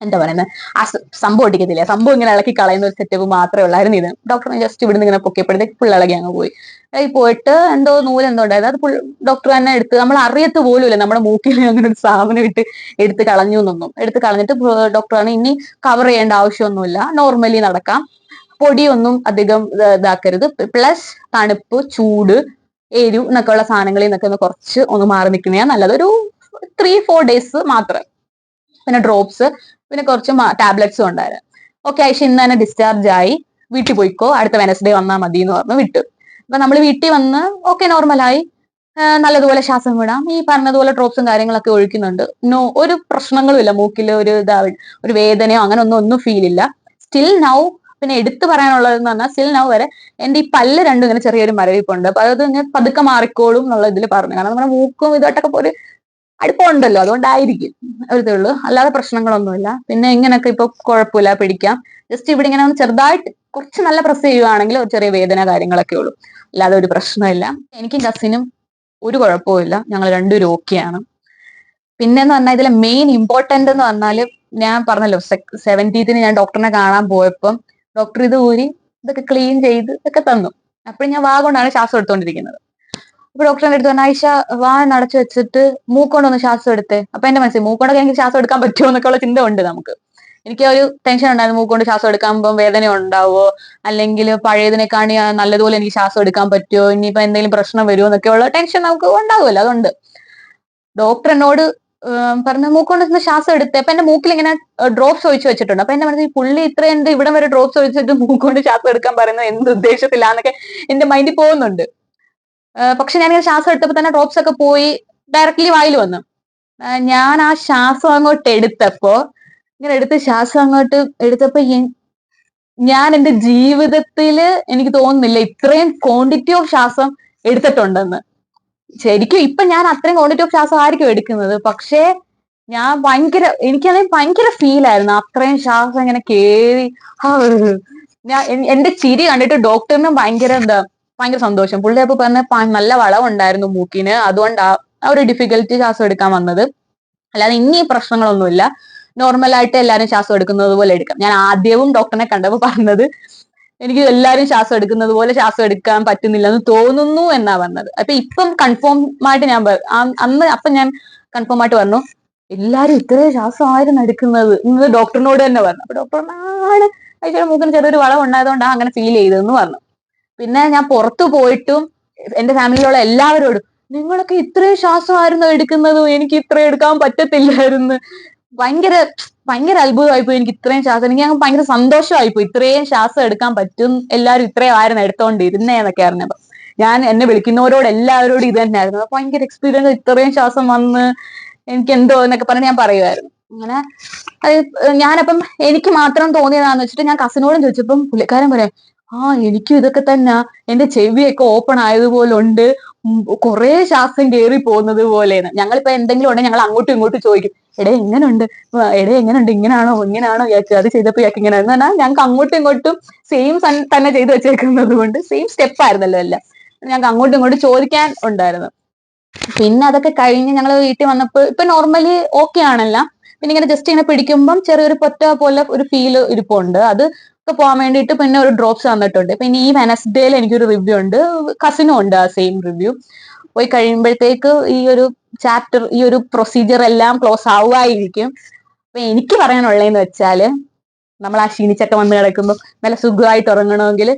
എന്താ പറയുന്നത് ആ സംഭവം ഒട്ടിക്കത്തില്ലേ? സംഭവം ഇങ്ങനെ ഇളക്കി കളയുന്ന ഒരു സെറ്റപ്പ് മാത്രമേ ഉള്ളായിരുന്നു ഇത്. ഡോക്ടർ ജസ്റ്റ് ഇവിടുന്ന് ഇങ്ങനെ പൊക്കിയപ്പോഴത്തേക്ക് ഫുൾ ഇളകി അങ്ങ് പോയി. ഇളകി പോയിട്ട് എന്തോ നൂൽ എന്തോ ഉണ്ടായത് അത് ഫുൾ ഡോക്ടർ തന്നെ എടുത്ത് നമ്മൾ അറിയത്ത് പോലുമില്ല നമ്മുടെ മൂക്കിൽ അങ്ങനെ ഒരു സാധനം ഇട്ട് എടുത്ത് കളഞ്ഞു എന്നൊന്നും. എടുത്ത് കളഞ്ഞിട്ട് ഡോക്ടർ ആണ് ഇനി കവർ ചെയ്യേണ്ട ആവശ്യമൊന്നുമില്ല. നോർമലി നടക്കാം. പൊടിയൊന്നും അധികം ഇത് ഇതാക്കരുത്. പ്ലസ് തണുപ്പ് ചൂട് എരു എന്നൊക്കെ ഉള്ള സാധനങ്ങളിൽ നിന്നൊക്കെ ഒന്ന് കുറച്ച് ഒന്ന് മാറി നിൽക്കുന്നതാണ് നല്ലത്. ഒരു ത്രീ ഫോർ ഡേയ്സ് മാത്രം. പിന്നെ ഡ്രോപ്സ് പിന്നെ കുറച്ച് ടാബ്ലറ്റ്സും ഉണ്ടായിരുന്നു. ഓക്കെ ആയിഷ ഇന്ന് തന്നെ ഡിസ്ചാർജ് ആയി. വീട്ടിൽ പോയിക്കോ. അടുത്ത വെനസ്ഡേ വന്നാൽ മതി എന്ന് പറഞ്ഞു വിട്ടു. അപ്പൊ നമ്മൾ വീട്ടിൽ വന്ന് ഓക്കെ നോർമലായി നല്ലതുപോലെ ശ്വാസം വിടാം. ഈ പറഞ്ഞതുപോലെ ഡ്രോപ്സും കാര്യങ്ങളൊക്കെ ഒഴിക്കുന്നുണ്ട്. നോ ഒരു പ്രശ്നങ്ങളും ഇല്ല. മൂക്കിൽ ഒരു ഇതാ ഒരു വേദനയോ അങ്ങനെ ഒന്നും ഒന്നും ഫീൽ ഇല്ല. സ്റ്റിൽ നൗ പിന്നെ എടുത്തു പറയാനുള്ളതെന്ന് പറഞ്ഞാൽ സിൽ നൗ വരെ എന്റെ ഈ പല്ല് രണ്ടും ഇങ്ങനെ ചെറിയൊരു മരവിപ്പുണ്ട്. അപ്പൊ അത് ഇങ്ങനെ പതുക്കെ മാറിക്കോളും എന്നുള്ള ഇതിൽ പറഞ്ഞു. കാരണം നമ്മുടെ മൂക്കും ഇതായിട്ടൊക്കെ ഒരു അടുപ്പമുണ്ടല്ലോ അതുകൊണ്ടായിരിക്കും ഒരു ഉള്ളൂ. അല്ലാതെ പ്രശ്നങ്ങളൊന്നുമില്ല. പിന്നെ ഇങ്ങനെയൊക്കെ ഇപ്പൊ കുഴപ്പമില്ല പിടിക്കാം. ജസ്റ്റ് ഇവിടെ ഇങ്ങനെ ഒന്ന് ചെറുതായിട്ട് കുറച്ച് നല്ല പ്രസ് ചെയ്യുവാണെങ്കിൽ ഒരു ചെറിയ വേദന കാര്യങ്ങളൊക്കെ ഉള്ളൂ. അല്ലാതെ ഒരു പ്രശ്നമില്ല. എനിക്കും കസിനും ഒരു കുഴപ്പവുമില്ല. ഞങ്ങൾ രണ്ടുപേരും ഓക്കെയാണ് പിന്നെ എന്ന് പറഞ്ഞാൽ ഇതിലെ മെയിൻ ഇമ്പോർട്ടന്റ് എന്ന് പറഞ്ഞാൽ ഞാൻ പറഞ്ഞല്ലോ സെവന്റീത്തിന് ഞാൻ ഡോക്ടറിനെ കാണാൻ പോയപ്പം ഡോക്ടർ ഇത് ഊരി ഇതൊക്കെ ക്ലീൻ ചെയ്ത് ഇതൊക്കെ തന്നു. അപ്പോഴും ഞാൻ വാ കൊണ്ടാണ് ശ്വാസം എടുത്തുകൊണ്ടിരിക്കുന്നത് അപ്പൊ ഡോക്ടറിന്റെ അടുത്ത് പറഞ്ഞു ആയിഷ വാ നടച്ചു വെച്ചിട്ട് മൂക്കൊണ്ടൊന്ന് ശ്വാസം എടുത്തേ. അപ്പൊ എന്റെ മനസ്സിൽ മൂക്കൊണ്ടൊക്കെ എനിക്ക് ശ്വാസം എടുക്കാൻ പറ്റുമോ? എന്നൊക്കെ ഉള്ള ചിന്ത ഉണ്ട് നമുക്ക്. എനിക്ക് ഒരു ടെൻഷൻ ഉണ്ടായിരുന്നു മൂക്കൊണ്ട് ശ്വാസം എടുക്കാൻ വേദന ഉണ്ടാവോ? അല്ലെങ്കിൽ പഴയതിനെക്കാണി നല്ലതുപോലെ എനിക്ക് ശ്വാസം എടുക്കാൻ പറ്റുമോ? ഇനിയിപ്പോ എന്തെങ്കിലും പ്രശ്നം വരുമോ? എന്നൊക്കെയുള്ള ടെൻഷൻ നമുക്ക് ഉണ്ടാവുമല്ലോ അതുകൊണ്ട് ഡോക്ടർ എന്നോട് പറഞ്ഞു മൂക്കൊണ്ട് ശ്വാസം എടുത്ത് അപ്പൊ എന്റെ മൂക്കിൽ ഇങ്ങനെ ഡ്രോപ്സ് ഒഴിച്ചു വെച്ചിട്ടുണ്ട്. അപ്പൊ എന്റെ ഈ പുള്ളി ഇത്ര എന്ത് ഇവിടെ വരെ ഡ്രോപ്സ് ഒഴിച്ചിട്ട് മൂക്കൊണ്ട് ശ്വാസം എടുക്കാൻ പറയുന്നത് എന്ത് ഉദ്ദേശത്തിലാന്നൊക്കെ എന്റെ മൈൻഡിൽ പോകുന്നുണ്ട്. പക്ഷെ ഞാനിങ്ങനെ ശ്വാസം എടുത്തപ്പോ തന്നെ ഡ്രോപ്സ് ഒക്കെ പോയി ഡയറക്ട്ലി വായിൽ വന്നു. ഞാൻ ആ ശ്വാസം അങ്ങോട്ട് എടുത്തപ്പോ ഇങ്ങനെ എടുത്ത് ശ്വാസം അങ്ങോട്ട് എടുത്തപ്പോ ഞാൻ എന്റെ ജീവിതത്തിൽ എനിക്ക് തോന്നുന്നില്ല ഇത്രയും ക്വാണ്ടിറ്റി ഓഫ് ശ്വാസം എടുത്തിട്ടുണ്ടെന്ന്. ശരിക്കും ഇപ്പൊ ഞാൻ അത്രയും ക്വാണ്ടിറ്റി ഓഫ് ശ്വാസം ആയിരിക്കും എടുക്കുന്നത്. പക്ഷേ ഞാൻ ഭയങ്കര എനിക്കാണെങ്കിൽ ഭയങ്കര ഫീൽ ആയിരുന്നു. അത്രയും ശ്വാസം ഇങ്ങനെ കേറി. ഞാൻ എന്റെ ചിരി കണ്ടിട്ട് ഡോക്ടറിനും ഭയങ്കര എന്താ ഭയങ്കര സന്തോഷം. പുള്ളി അപ്പൊ പറഞ്ഞ നല്ല വളവുണ്ടായിരുന്നു മൂക്കിന്. അതുകൊണ്ടാ ആ ഒരു ഡിഫിക്കൽറ്റി ശ്വാസം എടുക്കാൻ വന്നത്. അല്ലാതെ ഇനി പ്രശ്നങ്ങളൊന്നുമില്ല. നോർമലായിട്ട് എല്ലാവരും ശ്വാസം എടുക്കുന്നത് പോലെ എടുക്കാം. ഞാൻ ആദ്യവും ഡോക്ടറിനെ കണ്ടപ്പോൾ പറഞ്ഞത് എനിക്ക് എല്ലാരും ശ്വാസം എടുക്കുന്നത് പോലെ ശ്വാസം എടുക്കാൻ പറ്റുന്നില്ല എന്ന് തോന്നുന്നു എന്നാ പറഞ്ഞത്. അപ്പൊ ഇപ്പം കൺഫേം ആയിട്ട് ഞാൻ അന്ന് അപ്പൊ ഞാൻ കൺഫേം ആയിട്ട് പറഞ്ഞു എല്ലാരും ഇത്രയും ശ്വാസം ആയിരുന്നു എടുക്കുന്നത് ഇന്ന് ഡോക്ടറിനോട് തന്നെ പറഞ്ഞു. അപ്പൊ ഡോക്ടർ ആണ്. അയച്ചാൽ മൂക്കിന് ചെറിയൊരു വളം ഉണ്ടായതുകൊണ്ടാണ് അങ്ങനെ ഫീൽ ചെയ്തതെന്ന് പറഞ്ഞു. പിന്നെ ഞാൻ പുറത്തു പോയിട്ടും എന്റെ ഫാമിലിയിലുള്ള എല്ലാവരോടും നിങ്ങളൊക്കെ ഇത്രയും ശ്വാസമായിരുന്നു എടുക്കുന്നത് എനിക്ക് ഇത്രയും എടുക്കാൻ പറ്റത്തില്ലായിരുന്നു. ഭയങ്കര ഭയങ്കര അത്ഭുതമായിപ്പോയി എനിക്ക് ഇത്രയും ശ്വാസം. എനിക്ക് ഞങ്ങൾ ഭയങ്കര സന്തോഷമായിപ്പോയി. ഇത്രയും ശ്വാസം എടുക്കാൻ പറ്റും. എല്ലാവരും ഇത്രയും ആയിരുന്നു എടുത്തോണ്ടിരുന്നേന്നൊക്കെ അറിഞ്ഞപ്പോ ഞാൻ എന്നെ വിളിക്കുന്നവരോട് എല്ലാവരോടും ഇത് തന്നെയായിരുന്നു. ഭയങ്കര എക്സ്പീരിയൻസ് ഇത്രയും ശ്വാസം വന്ന് എനിക്ക് എന്തോ എന്നൊക്കെ പറഞ്ഞ് ഞാൻ പറയുമായിരുന്നു. അങ്ങനെ ഞാനപ്പം എനിക്ക് മാത്രം തോന്നിയതാന്ന് വെച്ചിട്ട് ഞാൻ കസിനോടും ചോദിച്ചപ്പം പുള്ളിക്കാരൻ പറയാം ആ എനിക്കും ഇതൊക്കെ തന്നെ. എന്റെ ചെവിയൊക്കെ ഓപ്പൺ ആയതുപോലെ ഉണ്ട് കുറെ ശ്വാസം കയറി പോകുന്നത് പോലെയാണ്. ഞങ്ങളിപ്പോ എന്തെങ്കിലും ഉണ്ടെങ്കിൽ ഞങ്ങൾ അങ്ങോട്ടും ഇങ്ങോട്ടും ചോദിക്കും എടേ എങ്ങനെയുണ്ട് എടേ എങ്ങനെയുണ്ട് ഇങ്ങനാണോ? ഇങ്ങനാണോ? ഇയാൾക്ക് അത് ചെയ്തപ്പോ ഇയാൾക്ക് ഇങ്ങനെ എന്ന് പറഞ്ഞാൽ ഞങ്ങൾക്ക് അങ്ങോട്ടും ഇങ്ങോട്ടും സെയിം തന്നെ ചെയ്തു വെച്ചേക്കുന്നത് കൊണ്ട് സെയിം സ്റ്റെപ്പ് ആയിരുന്നല്ലോ എല്ലാം. ഞങ്ങൾക്ക് അങ്ങോട്ടും ഇങ്ങോട്ടും ചോദിക്കാൻ ഉണ്ടായിരുന്നു. പിന്നെ അതൊക്കെ കഴിഞ്ഞ് ഞങ്ങൾ വീട്ടിൽ വന്നപ്പോൾ ഇപ്പൊ നോർമലി ഓക്കെ ആണല്ല. പിന്നെ ഇങ്ങനെ ജസ്റ്റ് ഇങ്ങനെ പിടിക്കുമ്പം ചെറിയൊരു പൊറ്റ പോലെ ഒരു ഫീൽ ഇരിപ്പുണ്ട്. അത് ഒക്കെ പോകാൻ വേണ്ടിയിട്ട് പിന്നെ ഒരു ഡ്രോപ്സ് തന്നിട്ടുണ്ട്. പിന്നെ ഈ വെനസ്ഡേയിൽ എനിക്കൊരു റിവ്യൂ ഉണ്ട്. കസിനും ഉണ്ട് ആ സെയിം റിവ്യൂ പോയി കഴിയുമ്പോഴത്തേക്ക് ഈ ഒരു ചാപ്റ്റർ ഈ ഒരു പ്രൊസീജിയർ എല്ലാം ക്ലോസ് ആവുമായിരിക്കും അപ്പൊ എനിക്ക് പറയാനുള്ളതെന്ന് വെച്ചാൽ നമ്മൾ ആ ക്ഷീണിച്ചൊക്കെ വന്ന് കിടക്കുമ്പോൾ നല്ല സുഖമായിട്ട് ഉറങ്ങണമെങ്കിൽ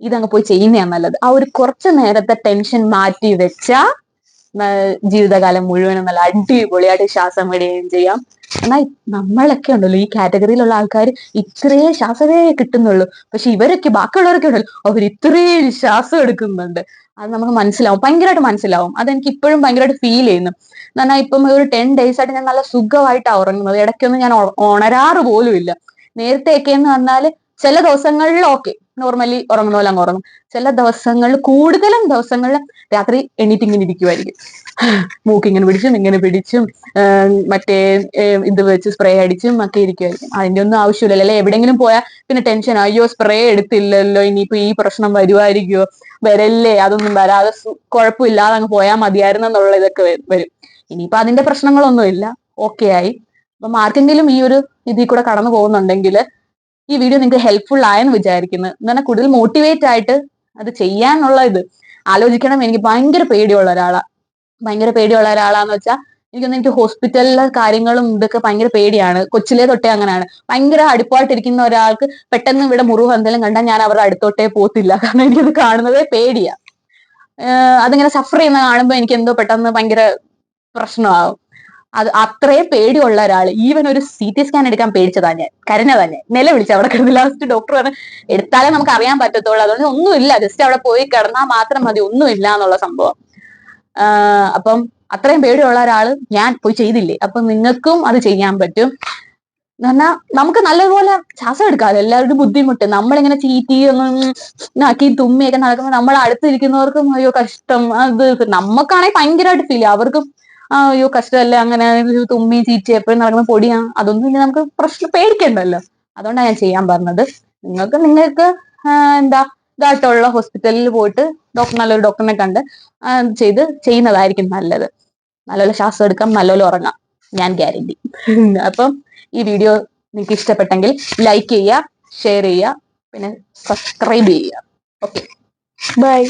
ഇതങ്ങ് പോയി ചെയ്യുന്നതാണ് നല്ലത്. ആ ഒരു കുറച്ച് നേരത്തെ ടെൻഷൻ മാറ്റി വെച്ചാ ന- ജീവിതകാലം മുഴുവനും നല്ല അടിപൊളിയായിട്ട് ശ്വാസം വിടുകയും ചെയ്യാം. എന്നാൽ നമ്മളൊക്കെ ഉണ്ടല്ലോ ഈ കാറ്റഗറിയിലുള്ള ആൾക്കാർ ഇത്രയേ ശ്വാസമേ കിട്ടുന്നുള്ളൂ. പക്ഷെ ഇവരൊക്കെ ബാക്കിയുള്ളവരൊക്കെ ഉണ്ടല്ലോ അവർ ഇത്രയും ശ്വാസം എടുക്കുന്നുണ്ട്. അത് നമുക്ക് മനസ്സിലാവും ഭയങ്കരമായിട്ട് മനസ്സിലാവും. അതെനിക്ക് ഇപ്പോഴും ഭയങ്കരമായിട്ട് ഫീൽ ചെയ്യുന്നു. എന്ന് പറഞ്ഞാൽ ഇപ്പം ഒരു ടെൻ ഡേയ്സ് ആയിട്ട് ഞാൻ നല്ല സുഖമായിട്ടാണ് ഉറങ്ങുന്നത്. ഇടയ്ക്കൊന്നും ഞാൻ ഉണരാറ് പോലും ഇല്ല നേരത്തെയൊക്കെ എന്ന് പറഞ്ഞാൽ ചില ദിവസങ്ങളിൽ ഓക്കെ നോർമലി ഉറങ്ങുന്ന പോലെ അങ്ങ് ഉറങ്ങും. ചില ദിവസങ്ങളിൽ കൂടുതലും ദിവസങ്ങളിൽ രാത്രി എണീറ്റ് ഇങ്ങനെ ഇരിക്കുമായിരിക്കും മൂക്ക് ഇങ്ങനെ പിടിച്ചും ഇങ്ങനെ പിടിച്ചും മറ്റേ ഇത് വെച്ച് സ്പ്രേ അടിച്ചും ഒക്കെ ഇരിക്കുമായിരിക്കും അതിന്റെ ഒന്നും ആവശ്യമില്ലല്ലോ അല്ലെ? എവിടെയെങ്കിലും പോയാൽ പിന്നെ ടെൻഷൻ അയ്യോ സ്പ്രേ എടുത്തില്ലല്ലോ ഇനിയിപ്പോ ഈ പ്രശ്നം വരുമായിരിക്കുമോ വരല്ലേ അതൊന്നും വരാതെ കുഴപ്പമില്ലാതെ അങ്ങ് പോയാൽ മതിയായിരുന്നു എന്നുള്ള ഇതൊക്കെ വരും. ഇനിയിപ്പോ അതിന്റെ പ്രശ്നങ്ങളൊന്നും ഇല്ല ഓക്കെ ആയി. അപ്പം ആർക്കെങ്കിലും ഈ ഒരു ഇതിൽ കൂടെ കടന്നു പോകുന്നുണ്ടെങ്കിൽ ഈ വീഡിയോ നിങ്ങൾക്ക് ഹെൽപ്ഫുൾ ആയെന്ന് വിചാരിക്കുന്നു. എന്ന് കൂടുതൽ മോട്ടിവേറ്റ് ആയിട്ട് അത് ചെയ്യാനുള്ള ഇത്. ആലോചിക്കണം എനിക്ക് ഭയങ്കര പേടിയുള്ള ഒരാളാണ് ഭയങ്കര പേടിയുള്ള ഒരാളാന്ന് വെച്ചാൽ എനിക്കൊന്നും എനിക്ക് ഹോസ്പിറ്റലിലെ കാര്യങ്ങളും ഇതൊക്കെ ഭയങ്കര പേടിയാണ്. കൊച്ചിലെ തൊട്ടേ അങ്ങനെയാണ്. ഭയങ്കര അടുപ്പായിട്ടിരിക്കുന്ന ഒരാൾക്ക് പെട്ടെന്ന് ഇവിടെ മുറിവ് എന്തെങ്കിലും കണ്ടാൽ ഞാൻ അവരുടെ അടുത്തോട്ടേ പോത്തില്ല കാരണം എനിക്കത് കാണുന്നതേ പേടിയാ. അതിങ്ങനെ സഫർ ചെയ്യുന്ന കാണുമ്പോൾ എനിക്ക് എന്തോ പെട്ടെന്ന് ഭയങ്കര പ്രശ്നമാകും അത് അത്രയും പേടിയുള്ള ഒരാൾ ഈവൻ ഒരു സി ടി സ്കാൻ എടുക്കാൻ പേടിച്ചതാ ഞാൻ. കരഞ്ഞതാ ഞാൻ. നിലവിളിച്ചു അവിടെ കിടന്ന് ലാസ്റ്റ് ഡോക്ടർ പറഞ്ഞു എടുത്താലേ നമുക്ക് അറിയാൻ പറ്റത്തുള്ളൂ. അതുകൊണ്ട് ഒന്നുമില്ല. ജസ്റ്റ് അവിടെ പോയി കിടന്നാൽ മാത്രം മതി. ഒന്നുമില്ല എന്നുള്ള സംഭവം. അപ്പം അത്രയും പേടിയുള്ള ഒരാൾ ഞാൻ പോയി ചെയ്തില്ലേ? അപ്പൊ നിങ്ങൾക്കും അത് ചെയ്യാൻ പറ്റും. എന്ന് നമുക്ക് നല്ലതുപോലെ ശ്വാസം എടുക്കാമല്ലോ. എല്ലാവരുടെയും ബുദ്ധിമുട്ട്. നമ്മളിങ്ങനെ ചീറ്റി ഒന്നും ആക്കി തുമ്മിയൊക്കെ നടക്കുമ്പോൾ നമ്മൾ അടുത്തിരിക്കുന്നവർക്കും അയ്യോ കഷ്ടം. അത് നമുക്കാണെങ്കിൽ ഭയങ്കരമായിട്ട് ഫീൽ അവർക്കും ആ അയ്യോ കഷ്ടമല്ലേ അങ്ങനെ തുമ്മി ചീറ്റി എപ്പോഴും നടക്കുന്ന പൊടിയാ. അതൊന്നും ഇനി നമുക്ക് പ്രശ്നം പേടിക്കണ്ടല്ലോ. അതുകൊണ്ടാണ് ഞാൻ ചെയ്യാൻ പറഞ്ഞത്. നിങ്ങൾക്ക് നിങ്ങൾക്ക് എന്താ ഇതായിട്ടുള്ള ഹോസ്പിറ്റലിൽ പോയിട്ട് ഡോക്ടർ നല്ലൊരു ഡോക്ടറിനെ കണ്ട് ചെയ്ത് ചെയ്യുന്നതായിരിക്കും നല്ലത്. നല്ലപോലെ ശ്വാസം എടുക്കാം നല്ലപോലെ ഉറങ്ങാം. ഞാൻ ഗ്യാരണ്ടി. അപ്പം ഈ വീഡിയോ നിങ്ങൾക്ക് ഇഷ്ടപ്പെട്ടെങ്കിൽ ലൈക്ക് ചെയ്യുക ഷെയർ ചെയ്യുക പിന്നെ സബ്സ്ക്രൈബ് ചെയ്യുക. ഓക്കെ. ബൈ.